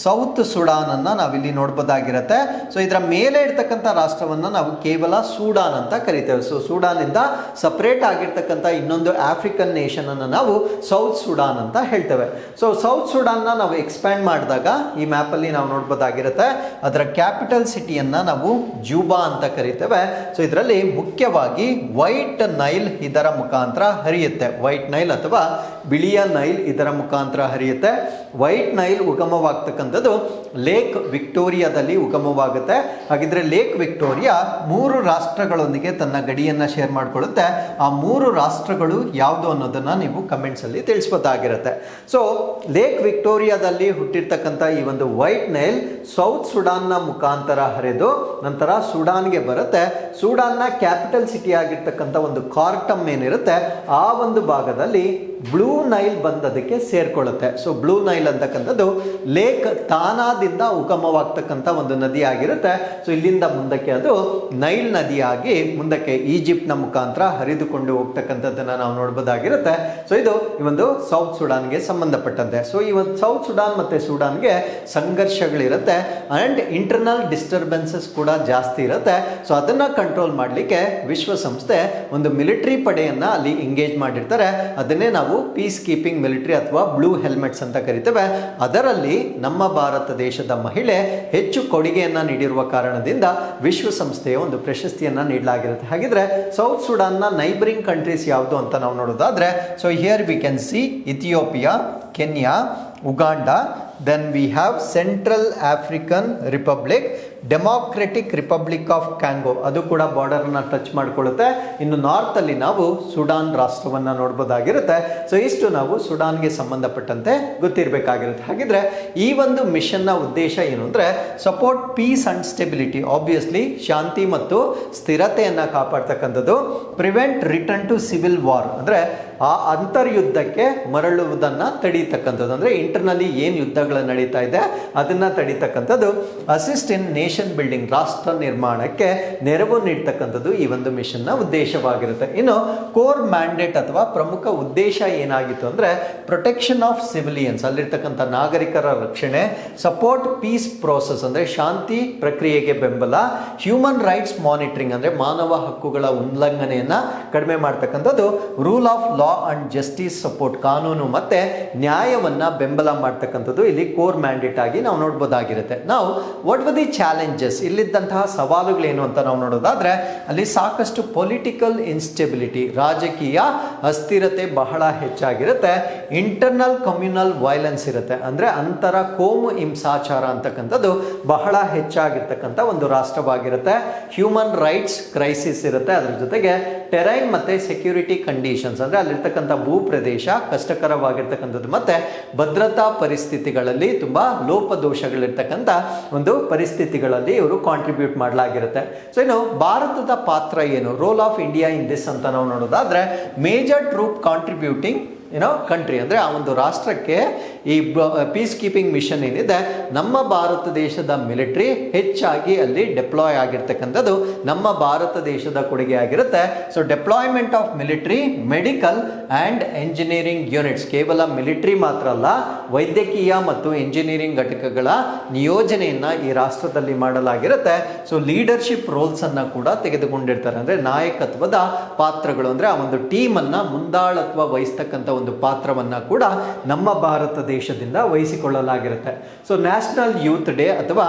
ಸೌತ್ ಸುಡಾನ್ ಅನ್ನ ನಾವಿಲ್ಲಿ ನೋಡ್ಬೋದಾಗಿರುತ್ತೆ. ಸೊ ಇದರ ಮೇಲೆ ಇರ್ತಕ್ಕಂಥ ರಾಷ್ಟ್ರವನ್ನ ನಾವು ಕೇವಲ ಸೂಡಾನ್ ಅಂತ ಕರಿತೇವೆ. ಸೊ ಸೂಡಾನ್ ಇಂದ ಸಪರೇಟ್ ಆಗಿರ್ತಕ್ಕಂಥ ಇನ್ನೊಂದು ಆಫ್ರಿಕನ್ ನೇಷನ್ ಅನ್ನು ನಾವು ಸೌತ್ ಸುಡಾನ್ ಅಂತ ಹೇಳ್ತೇವೆ. ಸೊ ಸೌತ್ ಸುಡಾನ್ನ ನಾವು ಎಕ್ಸ್ಪ್ಯಾಂಡ್ ಮಾಡಿದಾಗ ಈ ಮ್ಯಾಪ್ ಅಲ್ಲಿ ನಾವು ನೋಡ್ಬೋದಾಗಿರುತ್ತೆ. ಅದರ ಕ್ಯಾಪಿಟಲ್ ಸಿಟಿಯನ್ನ ನಾವು ಜೂಬಾ ಅಂತ ಕರಿತೇವೆ. ಸೊ ಇದರಲ್ಲಿ ಮುಖ್ಯವಾಗಿ ವೈಟ್ ನೈಲ್ ಇದರ ಮುಖಾಂತರ ಹರಿಯುತ್ತೆ. ವೈಟ್ ನೈಲ್ ಅಥವಾ ಬಿಳಿಯ ನೈಲ್ ಇದರ ಮುಖಾಂತರ ಹರಿಯುತ್ತೆ. ವೈಟ್ ನೈಲ್ ಉಗಮವಾಗ್ತಕ್ಕಂಥದ್ದು ಲೇಕ್ ವಿಕ್ಟೋರಿಯಾದಲ್ಲಿ ಉಗಮವಾಗುತ್ತೆ. ಹಾಗಿದ್ರೆ ಲೇಕ್ ವಿಕ್ಟೋರಿಯಾ ಮೂರು ರಾಷ್ಟ್ರಗಳೊಂದಿಗೆ ತನ್ನ ಗಡಿಯನ್ನ ಶೇರ್ ಮಾಡ್ಕೊಳ್ಳುತ್ತೆ. ಆ ಮೂರು ರಾಷ್ಟ್ರಗಳು ಯಾವುದು ಅನ್ನೋದನ್ನ ನೀವು ಕಮೆಂಟ್ಸ್ ಅಲ್ಲಿ ತಿಳಿಸ್ಬೋದಾಗಿರುತ್ತೆ. ಸೊ ಲೇಕ್ ವಿಕ್ಟೋರಿಯಾದಲ್ಲಿ ಹುಟ್ಟಿರ್ತಕ್ಕಂಥ ಈ ಒಂದು ವೈಟ್ ನೈಲ್ ಸೌತ್ ಸುಡಾನ್ನ ಮುಖಾಂತರ ಹರಿದು, ನಂತರ ಸುಡಾನ್ಗೆ ಬರುತ್ತೆ. ಸೂಡಾನ್ನ ಕ್ಯಾಪಿಟಲ್ ಸಿಟಿ ಆಗಿರ್ತಕ್ಕಂಥ ಒಂದು ಕಾರ್ಟಮ್ ಏನಿರುತ್ತೆ ಆ ಒಂದು ಭಾಗದಲ್ಲಿ ಬ್ಲೂ ನೈಲ್ ಬಂದದಕ್ಕೆ ಸೇರ್ಕೊಳ್ಳುತ್ತೆ. ಸೊ ಬ್ಲೂ ನೈಲ್ ಅಂತಕ್ಕಂಥದ್ದು ಲೇಕ್ ತಾನಾದಿಂದ ಉಗಮವಾಗ್ತಕ್ಕಂಥ ಒಂದು ನದಿ ಆಗಿರುತ್ತೆ. ಸೊ ಇಲ್ಲಿಂದ ಮುಂದಕ್ಕೆ ಅದು ನೈಲ್ ನದಿಯಾಗಿ ಮುಂದಕ್ಕೆ ಈಜಿಪ್ಟ್ನ ಮುಖಾಂತರ ಹರಿದುಕೊಂಡು ಹೋಗ್ತಕ್ಕಂಥದ್ದನ್ನ ನಾವು ನೋಡ್ಬೋದಾಗಿರುತ್ತೆ. ಸೊ ಇದು ಈ ಒಂದು ಸೌತ್ ಸುಡಾನ್ಗೆ ಸಂಬಂಧಪಟ್ಟಂತೆ ಸೊ ಈ ಒಂದು ಸೌತ್ ಸುಡಾನ್ ಮತ್ತೆ ಸುಡಾನ್ಗೆ ಸಂಘರ್ಷಗಳಿರುತ್ತೆ. ಅಂಡ್ ಇಂಟರ್ನಲ್ ಡಿಸ್ಟರ್ಬೆನ್ಸಸ್ ಕೂಡ ಜಾಸ್ತಿ ಇರುತ್ತೆ. ಸೊ ಅದನ್ನ ಕಂಟ್ರೋಲ್ ಮಾಡಲಿಕ್ಕೆ ವಿಶ್ವಸಂಸ್ಥೆ ಒಂದು ಮಿಲಿಟರಿ ಪಡೆಯನ್ನ ಅಲ್ಲಿ ಎಂಗೇಜ್ ಮಾಡಿರ್ತಾರೆ. ಅದನ್ನೇ ನಾವು ಪೀಸ್ ಕೀಪಿಂಗ್ ಮಿಲಿಟರಿ ಅಥವಾ ಬ್ಲೂ ಹೆಲ್ಮೆಟ್ಸ್ ಅಂತ ಕರಿತೇವೆ. ಅದರಲ್ಲಿ ನಮ್ಮ ಭಾರತ ದೇಶದ ಮಹಿಳೆ ಹೆಚ್ಚು ಕೊಡುಗೆಯನ್ನು ನೀಡಿರುವ ಕಾರಣದಿಂದ ವಿಶ್ವಸಂಸ್ಥೆಯ ಒಂದು ಪ್ರಶಸ್ತಿಯನ್ನು ನೀಡಲಾಗಿರುತ್ತೆ. ಹಾಗಿದ್ರೆ ಸೌತ್ ಸುಡಾನ್ನ ನೈಬರಿಂಗ್ ಕಂಟ್ರೀಸ್ ಯಾವುದು ಅಂತ ನಾವು ನೋಡೋದಾದ್ರೆ so here we can see Ethiopia Kenya Uganda then we have Central African Republic Democratic Republic of Congo ಅದು ಕೂಡ ಬಾರ್ಡರ್ನ ಟಚ್ ಮಾಡಿಕೊಳ್ಳುತ್ತೆ. ಇನ್ನು ನಾರ್ತಲ್ಲಿ ನಾವು ಸುಡಾನ್ ರಾಷ್ಟ್ರವನ್ನು ನೋಡ್ಬೋದಾಗಿರುತ್ತೆ. ಸೊ ಇಷ್ಟು ನಾವು ಸುಡಾನ್ಗೆ ಸಂಬಂಧಪಟ್ಟಂತೆ ಗೊತ್ತಿರಬೇಕಾಗಿರುತ್ತೆ. ಹಾಗಿದ್ರೆ ಈ ಒಂದು ಮಿಷನ್ನ ಉದ್ದೇಶ ಏನು ಅಂದರೆ support peace and stability obviously ಶಾಂತಿ ಮತ್ತು ಸ್ಥಿರತೆಯನ್ನು ಕಾಪಾಡ್ತಕ್ಕಂಥದ್ದು. Prevent return to civil war ಅಂದರೆ ಆ ಅಂತರ್ಯುದ್ಧಕ್ಕೆ ಮರಳುವುದನ್ನು ತಡೀತಕ್ಕಂಥದ್ದು. ಅಂದರೆ ಇಂಟರ್ನಲಿ ಏನು ಯುದ್ಧಗಳು ನಡೀತಾ ಇದೆ, ಅದನ್ನು ತಡೀತಕ್ಕಂಥದ್ದು. ಅಸಿಸ್ಟ್ ಇನ್ ಬಿಲ್ಡಿಂಗ್ ರಾಷ್ಟ್ರ ನಿರ್ಮಾಣಕ್ಕೆ ನೆರವು ನೀಡ್ತಕ್ಕಂಥದ್ದು ಈ ಒಂದು ಮಿಷನ್ನ ಉದ್ದೇಶವಾಗಿರುತ್ತೆ. ಇನ್ನು ಕೋರ್ ಮ್ಯಾಂಡೇಟ್ ಅಥವಾ ಪ್ರಮುಖ ಉದ್ದೇಶ ಏನಾಗಿತ್ತು ಅಂದರೆ ಪ್ರೊಟೆಕ್ಷನ್ ಆಫ್ ಸಿವಿಲಿಯನ್ಸ್, ಅಲ್ಲಿರ್ತಕ್ಕಂಥ ನಾಗರಿಕರ ರಕ್ಷಣೆ, ಸಪೋರ್ಟ್ ಪೀಸ್ ಪ್ರೋಸೆಸ್ ಅಂದರೆ ಶಾಂತಿ ಪ್ರಕ್ರಿಯೆಗೆ ಬೆಂಬಲ, ಹ್ಯೂಮನ್ ರೈಟ್ಸ್ ಮಾನಿಟರಿಂಗ್ ಅಂದರೆ ಮಾನವ ಹಕ್ಕುಗಳ ಉಲ್ಲಂಘನೆಯನ್ನು ಕಡಿಮೆ ಮಾಡ್ತಕ್ಕಂಥದ್ದು, rule of law and justice support ಕಾನೂನು ಮತ್ತೆ ನ್ಯಾಯವನ್ನ ಬೆಂಬಲ ಮಾಡ್ತಕ್ಕಂಥದ್ದು ಇಲ್ಲಿ ಕೋರ್ ಮ್ಯಾಂಡೇಟ್ ಆಗಿ ನಾವು ನೋಡ್ಬೋದಾಗಿರುತ್ತೆ. ನಾವು ವಾಟ್ ವ ದಿ ಚಾಲೆಂಜಸ್ ಇಲ್ಲಿದ್ದಂತಹ ಸವಾಲುಗಳೇನು ಅಂತ ನಾವು ನೋಡೋದಾದ್ರೆ, ಅಲ್ಲಿ ಸಾಕಷ್ಟು ಪೊಲಿಟಿಕಲ್ ಇನ್ಸ್ಟೆಬಿಲಿಟಿ ರಾಜಕೀಯ ಅಸ್ಥಿರತೆ ಬಹಳ ಹೆಚ್ಚಾಗಿರುತ್ತೆ. ಇಂಟರ್ನಲ್ ಕಮ್ಯುನಲ್ ವೈಲೆನ್ಸ್ ಇರುತ್ತೆ. ಅಂದ್ರೆ ಅಂತರ ಕೋಮು ಹಿಂಸಾಚಾರ ಅಂತಕ್ಕಂಥದ್ದು ಬಹಳ ಹೆಚ್ಚಾಗಿರ್ತಕ್ಕಂಥ ಒಂದು ರಾಷ್ಟ್ರವಾಗಿರುತ್ತೆ. ಹ್ಯೂಮನ್ ರೈಟ್ಸ್ ಕ್ರೈಸಿಸ್ ಇರುತ್ತೆ. ಅದ್ರ ಜೊತೆಗೆ ಟೆರೈನ್ ಮತ್ತೆ ಸೆಕ್ಯೂರಿಟಿ ಕಂಡೀಷನ್ಸ್ ಅಂದ್ರೆ ಅಲ್ಲಿರ್ತಕ್ಕಂಥ ಭೂ ಪ್ರದೇಶ ಕಷ್ಟಕರವಾಗಿರ್ತಕ್ಕಂಥದ್ದು ಮತ್ತೆ ಭದ್ರತಾ ಪರಿಸ್ಥಿತಿಗಳಲ್ಲಿ ತುಂಬಾ ಲೋಪದೋಷಗಳಿರ್ತಕ್ಕಂಥ ಒಂದು ಪರಿಸ್ಥಿತಿಗಳಲ್ಲಿ ಇವರು ಕಾಂಟ್ರಿಬ್ಯೂಟ್ ಮಾಡಲಾಗಿರುತ್ತೆ. ಸೊ ಇನ್ನು ಭಾರತದ ಪಾತ್ರ ಏನು? Role of India in this ಅಂತ ನಾವು ನೋಡೋದಾದ್ರೆ ಮೇಜರ್ ಟ್ರೂಪ್ ಕಾಂಟ್ರಿಬ್ಯೂಟಿಂಗ್ ಏನೋ ಕಂಟ್ರಿ ಅಂದರೆ ಆ ಒಂದು ರಾಷ್ಟ್ರಕ್ಕೆ ಈ ಪೀಸ್ ಕೀಪಿಂಗ್ ಮಿಷನ್ ಏನಿದೆ, ನಮ್ಮ ಭಾರತ ದೇಶದ ಮಿಲಿಟ್ರಿ ಹೆಚ್ಚಾಗಿ ಅಲ್ಲಿ ಡೆಪ್ಲಾಯ್ ಆಗಿರ್ತಕ್ಕಂಥದ್ದು ನಮ್ಮ ಭಾರತ ದೇಶದ ಕೊಡುಗೆ ಆಗಿರುತ್ತೆ. So deployment of military medical and engineering units ಕೇವಲ ಮಿಲಿಟ್ರಿ ಮಾತ್ರ ಅಲ್ಲ, ವೈದ್ಯಕೀಯ ಮತ್ತು ಎಂಜಿನಿಯರಿಂಗ್ ಘಟಕಗಳ ನಿಯೋಜನೆಯನ್ನು ಈ ರಾಷ್ಟ್ರದಲ್ಲಿ ಮಾಡಲಾಗಿರುತ್ತೆ. ಸೊ ಲೀಡರ್ಶಿಪ್ ರೋಲ್ಸನ್ನು ಕೂಡ ತೆಗೆದುಕೊಂಡಿರ್ತಾರೆ. ಅಂದರೆ ನಾಯಕತ್ವದ ಪಾತ್ರಗಳು. ಅಂದರೆ ಆ ಒಂದು ಟೀಮನ್ನು ಮುಂದಾಳತ್ವ ವಹಿಸ್ತಕ್ಕಂಥ ಒಂದು ಪಾತ್ರವನ್ನು ಕೂಡ ನಮ್ಮ ಭಾರತ ದೇಶದಿಂದ ವಹಿಸಿಕೊಳ್ಳಲಾಗಿರುತ್ತೆ. ಸೊ ನ್ಯಾಷನಲ್ ಯೂತ್ ಡೇ ಅಥವಾ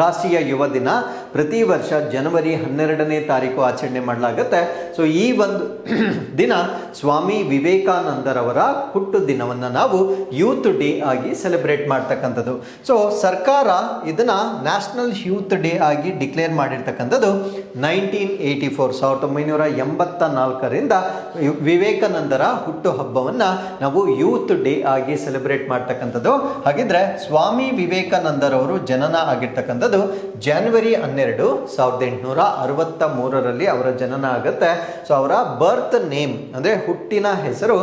ರಾಷ್ಟ್ರೀಯ ಯುವ ದಿನ. ಪ್ರತಿ ವರ್ಷ ಜನವರಿ ಹನ್ನೆರಡನೇ ತಾರೀಕು ಆಚರಣೆ ಮಾಡಲಾಗುತ್ತೆ. ಸೊ ಈ ಒಂದು <clears throat> ದಿನ ಸ್ವಾಮಿ ವಿವೇಕಾನಂದರವರ ಹುಟ್ಟು ದಿನವನ್ನು ನಾವು ಯೂತ್ ಡೇ ಆಗಿ ಸೆಲೆಬ್ರೇಟ್ ಮಾಡ್ತಕ್ಕಂಥದ್ದು. ಸೊ ಸರ್ಕಾರ ಇದನ್ನು ನ್ಯಾಷನಲ್ ಯೂತ್ ಡೇ ಆಗಿ ಡಿಕ್ಲೇರ್ ಮಾಡಿರ್ತಕ್ಕಂಥದ್ದು. ನೈನ್ಟೀನ್ ಏಯ್ಟಿ ಫೋರ್, ಸಾವಿರದ ಒಂಬೈನೂರ ಎಂಬತ್ತ ನಾಲ್ಕರಿಂದ ವಿವೇಕಾನಂದರ ಹುಟ್ಟು ಹಬ್ಬವನ್ನು ನಾವು ಯೂತ್ ಡೇ ಆಗಿ ಸೆಲೆಬ್ರೇಟ್ ಮಾಡ್ತಕ್ಕಂಥದ್ದು. ಹಾಗಿದ್ರೆ ಸ್ವಾಮಿ ವಿವೇಕಾನಂದರವರು ಜನನ ಆಗಿರ್ತಕ್ಕಂಥದ್ದು ಜಾನ್ವರಿ ಹನ್ನೆರಡು ಸಾವಿರದ ಎಂಟುನೂರ ಅರವತ್ತ ಮೂರರಲ್ಲಿ ಅವರ ಜನನ ಆಗುತ್ತೆ ಸೊ ಅವರ ಬರ್ತ್ ನೇಮ್ ಅಂದರೆ ಹುಟ್ಟಿನ ಹೆಸರು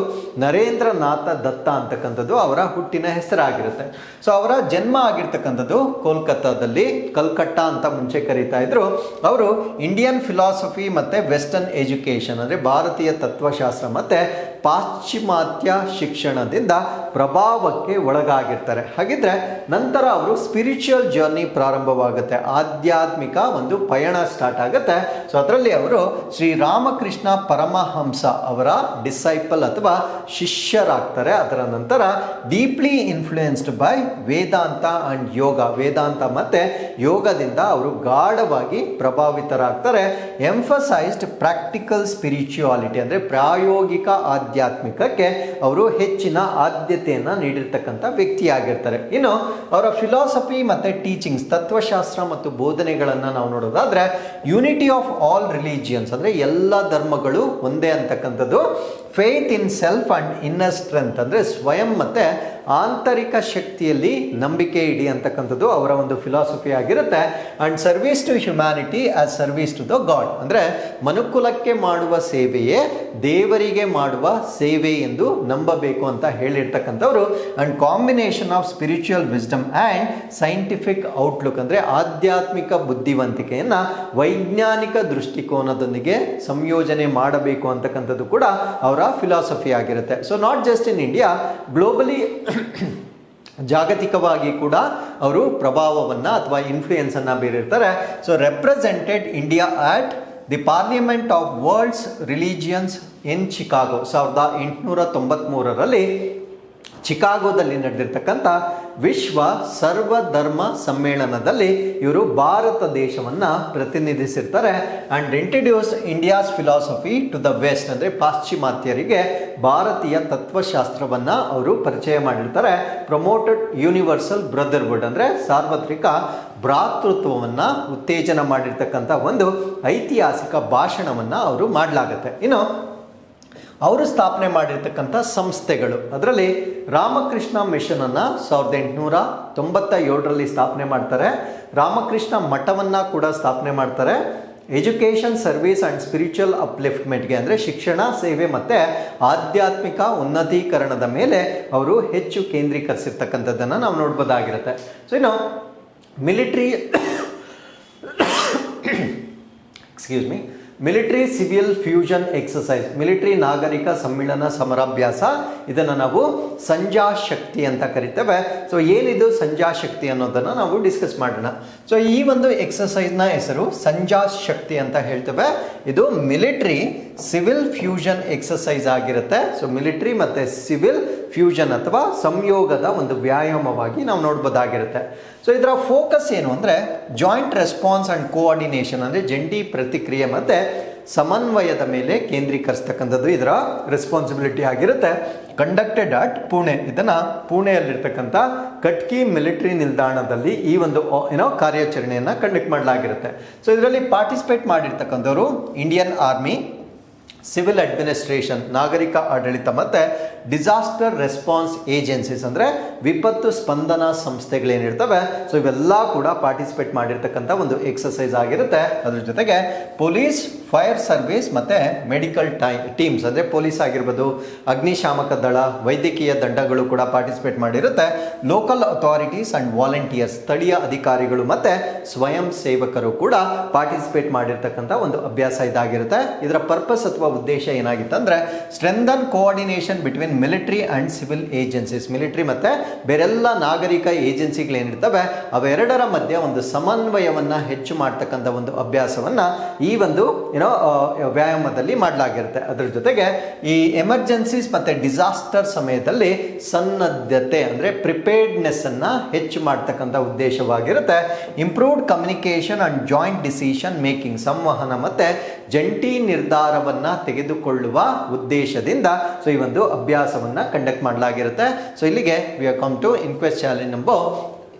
ನರೇಂದ್ರನಾಥ ದತ್ತ ಅಂತಕ್ಕಂಥದ್ದು ಅವರ ಹುಟ್ಟಿನ ಹೆಸರಾಗಿರುತ್ತೆ. ಸೊ ಅವರ ಜನ್ಮ ಆಗಿರ್ತಕ್ಕಂಥದ್ದು ಕೋಲ್ಕತ್ತಾದಲ್ಲಿ, ಕಲ್ಕಟ್ಟಾ ಅಂತ ಮುಂಚೆ ಕರೀತಾ ಇದ್ರು. ಅವರು ಇಂಡಿಯನ್ ಫಿಲಾಸಫಿ ಮತ್ತು ವೆಸ್ಟರ್ನ್ ಎಜುಕೇಷನ್ ಅಂದರೆ ಭಾರತೀಯ ತತ್ವಶಾಸ್ತ್ರ ಮತ್ತು ಪಾಶ್ಚಿಮಾತ್ಯ ಶಿಕ್ಷಣದಿಂದ ಪ್ರಭಾವಕ್ಕೆ ಒಳಗಾಗಿರ್ತಾರೆ. ಹಾಗಿದ್ರೆ ನಂತರ ಅವರು ಸ್ಪಿರಿಚುವಲ್ ಜರ್ನಿ ಪ್ರಾರಂಭವಾಗುತ್ತೆ. ಆಧ್ಯಾತ್ಮಿಕ ಒಂದು ಪಯಣ ಸ್ಟಾರ್ಟ್ ಆಗುತ್ತೆ. ಸೊ ಅದರಲ್ಲಿ ಅವರು ಶ್ರೀ ರಾಮಕೃಷ್ಣ ಪರಮಹಂಸ ಅವರ ಡಿಸೈಪಲ್ ಅಥವಾ ಶಿಷ್ಯರಾಗ್ತಾರೆ. ಅದರ ನಂತರ deeply influenced by Vedanta and yoga. Vedanta ಮತ್ತೆ ಯೋಗದಿಂದ ಅವರು ಗಾಢವಾಗಿ ಪ್ರಭಾವಿತರಾಗ್ತಾರೆ. ಎಂಫಸೈಸ್ಡ್ ಪ್ರಾಕ್ಟಿಕಲ್ ಸ್ಪಿರಿಚುವಾಲಿಟಿ ಅಂದರೆ ಪ್ರಾಯೋಗಿಕ ಆಧ್ಯಾತ್ಮಿಕಕ್ಕೆ ಅವರು ಹೆಚ್ಚಿನ ಆದ್ಯತೆಯನ್ನು ನೀಡಿರ್ತಕ್ಕಂಥ ವ್ಯಕ್ತಿಯಾಗಿರ್ತಾರೆ. ಇನ್ನು ಅವರ ಫಿಲಾಸಫಿ ಮತ್ತು ಟೀಚಿಂಗ್ಸ್ ತತ್ವಶಾಸ್ತ್ರ ಮತ್ತು ಬೋಧನೆಗಳನ್ನು ನಾವು ನೋಡೋದಾದರೆ ಯೂನಿಟಿ ಆಫ್ ಆಲ್ ರಿಲಿಜಿಯನ್ಸ್ ಅಂದರೆ ಎಲ್ಲ ಧರ್ಮಗಳು ಒಂದೇ ಅಂತಕ್ಕಂಥದ್ದು. Faith in self and inner strength ಅಂದರೆ ಸ್ವಯಂ ಮತ್ತು ಆಂತರಿಕ ಶಕ್ತಿಯಲ್ಲಿ ನಂಬಿಕೆ ಇಡಿ ಅಂತಕ್ಕಂಥದ್ದು ಅವರ ಒಂದು ಫಿಲಾಸಫಿ ಆಗಿರುತ್ತೆ. And service to humanity as service to the god ಅಂದರೆ ಮನುಕುಲಕ್ಕೆ ಮಾಡುವ ಸೇವೆಯೇ ದೇವರಿಗೆ ಮಾಡುವ ಸೇವೆ ಎಂದು ನಂಬಬೇಕು ಅಂತ ಹೇಳಿರ್ತಕ್ಕಂಥವ್ರು. And combination of spiritual wisdom and scientific outlook ಅಂದರೆ ಆಧ್ಯಾತ್ಮಿಕ ಬುದ್ಧಿವಂತಿಕೆಯನ್ನು ವೈಜ್ಞಾನಿಕ ದೃಷ್ಟಿಕೋನದೊಂದಿಗೆ ಸಂಯೋಜನೆ ಮಾಡಬೇಕು ಅಂತಕ್ಕಂಥದ್ದು ಕೂಡ ಅವರ ಫಿಲಾಸಫಿ ಆಗಿರುತ್ತೆ. So not just in India globally <coughs> ಜಾಗತಿಕವಾಗಿ ಕೂಡ ಅವರು ಪ್ರಭಾವವನ್ನು ಅಥವಾ ಇನ್ಫ್ಲೂಯೆನ್ಸನ್ನು ಬೀರಿರ್ತಾರೆ. So represented India at the parliament of world's religions in Chicago ಸಾವಿರದ ಎಂಟುನೂರ ತೊಂಬತ್ತ್ಮೂರರಲ್ಲಿ ಚಿಕಾಗೋದಲ್ಲಿ ನಡೆದಿರ್ತಕ್ಕಂಥ ವಿಶ್ವ ಸರ್ವಧರ್ಮ ಸಮ್ಮೇಳನದಲ್ಲಿ ಇವರು ಭಾರತ ದೇಶವನ್ನು ಪ್ರತಿನಿಧಿಸಿರ್ತಾರೆ. And introduce India's philosophy to the west ಅಂದರೆ ಪಾಶ್ಚಿಮಾತ್ಯರಿಗೆ ಭಾರತೀಯ ತತ್ವಶಾಸ್ತ್ರವನ್ನು ಅವರು ಪರಿಚಯ ಮಾಡಿರ್ತಾರೆ. ಪ್ರಮೋಟೆಡ್ ಯೂನಿವರ್ಸಲ್ ಬ್ರದರ್ಹುಡ್ ಅಂದರೆ ಸಾರ್ವತ್ರಿಕ ಭ್ರಾತೃತ್ವವನ್ನು ಉತ್ತೇಜನ ಮಾಡಿರ್ತಕ್ಕಂಥ ಒಂದು ಐತಿಹಾಸಿಕ ಭಾಷಣವನ್ನು ಅವರು ಮಾಡಲಾಗತ್ತೆ. ಇನ್ನು ಅವರು ಸ್ಥಾಪನೆ ಮಾಡಿರ್ತಕ್ಕಂಥ ಸಂಸ್ಥೆಗಳು. ಅದರಲ್ಲಿ ರಾಮಕೃಷ್ಣ ಮಿಷನನ್ನು ಸಾವಿರದ ಎಂಟುನೂರ ತೊಂಬತ್ತ ಏಳರಲ್ಲಿ ಸ್ಥಾಪನೆ ಮಾಡ್ತಾರೆ. ರಾಮಕೃಷ್ಣ ಮಠವನ್ನು ಕೂಡ ಸ್ಥಾಪನೆ ಮಾಡ್ತಾರೆ. ಎಜುಕೇಷನ್ ಸರ್ವಿಸ್ ಆ್ಯಂಡ್ ಸ್ಪಿರಿಚುವಲ್ ಅಪ್ಲಿಫ್ಟ್ಮೆಂಟ್ಗೆ ಅಂದರೆ ಶಿಕ್ಷಣ, ಸೇವೆ ಮತ್ತು ಆಧ್ಯಾತ್ಮಿಕ ಉನ್ನತೀಕರಣದ ಮೇಲೆ ಅವರು ಹೆಚ್ಚು ಕೇಂದ್ರೀಕರಿಸಿರ್ತಕ್ಕಂಥದ್ದನ್ನು ನಾವು ನೋಡ್ಬೋದಾಗಿರುತ್ತೆ. ಸೊ ಇನ್ನು military excuse me military civil fusion exercise military ನಾಗರಿಕ ಸಮ್ಮಿಳನ ಸಮರಾಭ್ಯಾಸ ಇದನ್ನು ನಾವು ಸಂಜಾ ಶಕ್ತಿ ಅಂತ ಕರಿತೇವೆ. ಸೊ ಏನಿದು ಸಂಜಾ ಶಕ್ತಿ ಅನ್ನೋದನ್ನು ನಾವು ಡಿಸ್ಕಸ್ ಮಾಡೋಣ. ಸೊ ಈ ಒಂದು ಎಕ್ಸಸೈಸ್ನ ಹೆಸರು ಸಂಜಾ ಶಕ್ತಿ ಅಂತ ಹೇಳ್ತೇವೆ. ಇದು ಮಿಲಿಟರಿ ಸಿವಿಲ್ ಫ್ಯೂಷನ್ ಎಕ್ಸಸೈಸ್ ಆಗಿರುತ್ತೆ. ಸೊ ಮಿಲಿಟರಿ ಮತ್ತು ಸಿವಿಲ್ ಫ್ಯೂಷನ್ ಅಥವಾ ಸಂಯೋಗದ ಒಂದು ವ್ಯಾಯಾಮವಾಗಿ ನಾವು ನೋಡ್ಬೋದಾಗಿರುತ್ತೆ. ಸೊ ಇದರ ಫೋಕಸ್ ಏನು ಅಂದರೆ ಜಾಯಿಂಟ್ ರೆಸ್ಪಾನ್ಸ್ ಆ್ಯಂಡ್ ಕೋಆರ್ಡಿನೇಷನ್ ಅಂದರೆ ಜಂಟಿ ಪ್ರತಿಕ್ರಿಯೆ ಮತ್ತು ಸಮನ್ವಯದ ಮೇಲೆ ಕೇಂದ್ರೀಕರಿಸ್ತಕ್ಕಂಥದ್ದು ಇದರ ರೆಸ್ಪಾನ್ಸಿಬಿಲಿಟಿ ಆಗಿರುತ್ತೆ. ಕಂಡಕ್ಟೆಡ್ ಅಟ್ ಪುಣೆ ಇದನ್ನು ಪುಣೆಯಲ್ಲಿರ್ತಕ್ಕಂಥ ಕಟ್ಕಿ ಮಿಲಿಟರಿ ನಿಲ್ದಾಣದಲ್ಲಿ ಈ ಒಂದು ಏನೋ ಕಾರ್ಯಾಚರಣೆಯನ್ನು ಕಂಡಕ್ಟ್ ಮಾಡಲಾಗಿರುತ್ತೆ. ಸೊ ಇದರಲ್ಲಿ ಪಾರ್ಟಿಸಿಪೇಟ್ ಮಾಡಿರ್ತಕ್ಕಂಥವರು ಇಂಡಿಯನ್ ಆರ್ಮಿ ಸಿವಿಲ್ ಅಡ್ಮಿನಿಸ್ಟ್ರೇಷನ್, ನಾಗರಿಕ ಆಡಳಿತ ಮತ್ತು ಡಿಸಾಸ್ಟರ್ ರೆಸ್ಪಾನ್ಸ್ ಏಜೆನ್ಸೀಸ್ ಅಂದರೆ ವಿಪತ್ತು ಸ್ಪಂದನಾ ಸಂಸ್ಥೆಗಳೇನಿರ್ತವೆ. ಸೊ ಇವೆಲ್ಲ ಕೂಡ ಪಾರ್ಟಿಸಿಪೇಟ್ ಮಾಡಿರ್ತಕ್ಕಂಥ ಒಂದು ಎಕ್ಸಸೈಸ್ ಆಗಿರುತ್ತೆ. ಅದ್ರ ಜೊತೆಗೆ ಪೊಲೀಸ್, ಫೈರ್ ಸರ್ವಿಸ್ ಮತ್ತು ಮೆಡಿಕಲ್ ಟೈ, ಟೀಮ್ಸ್ ಅಂದರೆ ಪೊಲೀಸ್ ಆಗಿರ್ಬೋದು, ಅಗ್ನಿಶಾಮಕ ದಳ, ವೈದ್ಯಕೀಯ ದಂಡಗಳು ಕೂಡ ಪಾರ್ಟಿಸಿಪೇಟ್ ಮಾಡಿರುತ್ತೆ. ಲೋಕಲ್ ಅಥಾರಿಟೀಸ್ ಆ್ಯಂಡ್ ವಾಲಂಟಿಯರ್ಸ್ ಸ್ಥಳೀಯ ಅಧಿಕಾರಿಗಳು ಮತ್ತು ಸ್ವಯಂ ಸೇವಕರು ಕೂಡ ಪಾರ್ಟಿಸಿಪೇಟ್ ಮಾಡಿರ್ತಕ್ಕಂಥ ಒಂದು ಅಭ್ಯಾಸ ಇದಾಗಿರುತ್ತೆ. ಇದರ ಪರ್ಪಸ್ ಅಥವಾ ಉದ್ದೇಶ ಏನಾಗಿತ್ತಂದ್ರೆ strengthen coordination between military and civil agencies military ಮತ್ತು ಬೇರೆಲ್ಲ ನಾಗರಿಕ ಏಜೆನ್ಸಿಗಳೇನಿರ್ತವೆ ಅವೆರಡರ ಮಧ್ಯೆ ಒಂದು ಸಮನ್ವಯವನ್ನು ಹೆಚ್ಚು ಮಾಡ್ತಕ್ಕಂಥ ಒಂದು ಅಭ್ಯಾಸವನ್ನು ಈ ಒಂದು ಏನೋ ವ್ಯಾಯಾಮದಲ್ಲಿ ಮಾಡಲಾಗಿರುತ್ತೆ. ಅದರ ಜೊತೆಗೆ ಈ ಎಮರ್ಜೆನ್ಸೀಸ್ ಮತ್ತು ಡಿಸಾಸ್ಟರ್ ಸಮಯದಲ್ಲಿ ಸನ್ನದ್ಧತೆ, ಅಂದರೆ ಪ್ರಿಪೇರ್ಡ್ನೆಸ್ಸನ್ನು ಹೆಚ್ಚು ಮಾಡ್ತಕ್ಕಂಥ ಉದ್ದೇಶವಾಗಿರುತ್ತೆ. Improved communication and joint decision making ಸಂವಹನ ಮತ್ತು ಜಂಟಿ ನಿರ್ಧಾರವನ್ನು ತೆಗೆದುಕೊಳ್ಳುವ ಉದ್ದೇಶದಿಂದ ಸೊ ಈ ಒಂದು ಅಭ್ಯಾಸವನ್ನು ಕಂಡಕ್ಟ್ ಮಾಡಲಾಗಿರುತ್ತೆ. ಸೊ ಇಲ್ಲಿಗೆ we are come to inquest challenge number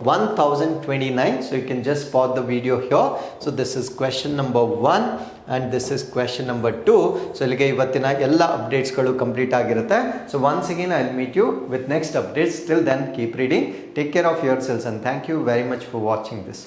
1029 so you can just pause the video here. So this is question number 1 and this is question number two so ಇಲ್ಲಿಗೆ ಇವತ್ತಿನ ಎಲ್ಲ ಅಪ್ಡೇಟ್ಸ್ಗಳು ಕಂಪ್ಲೀಟ್ ಆಗಿರುತ್ತೆ. So once again I meet you with next updates till then keep reading take care of your selves and thank you very much for watching this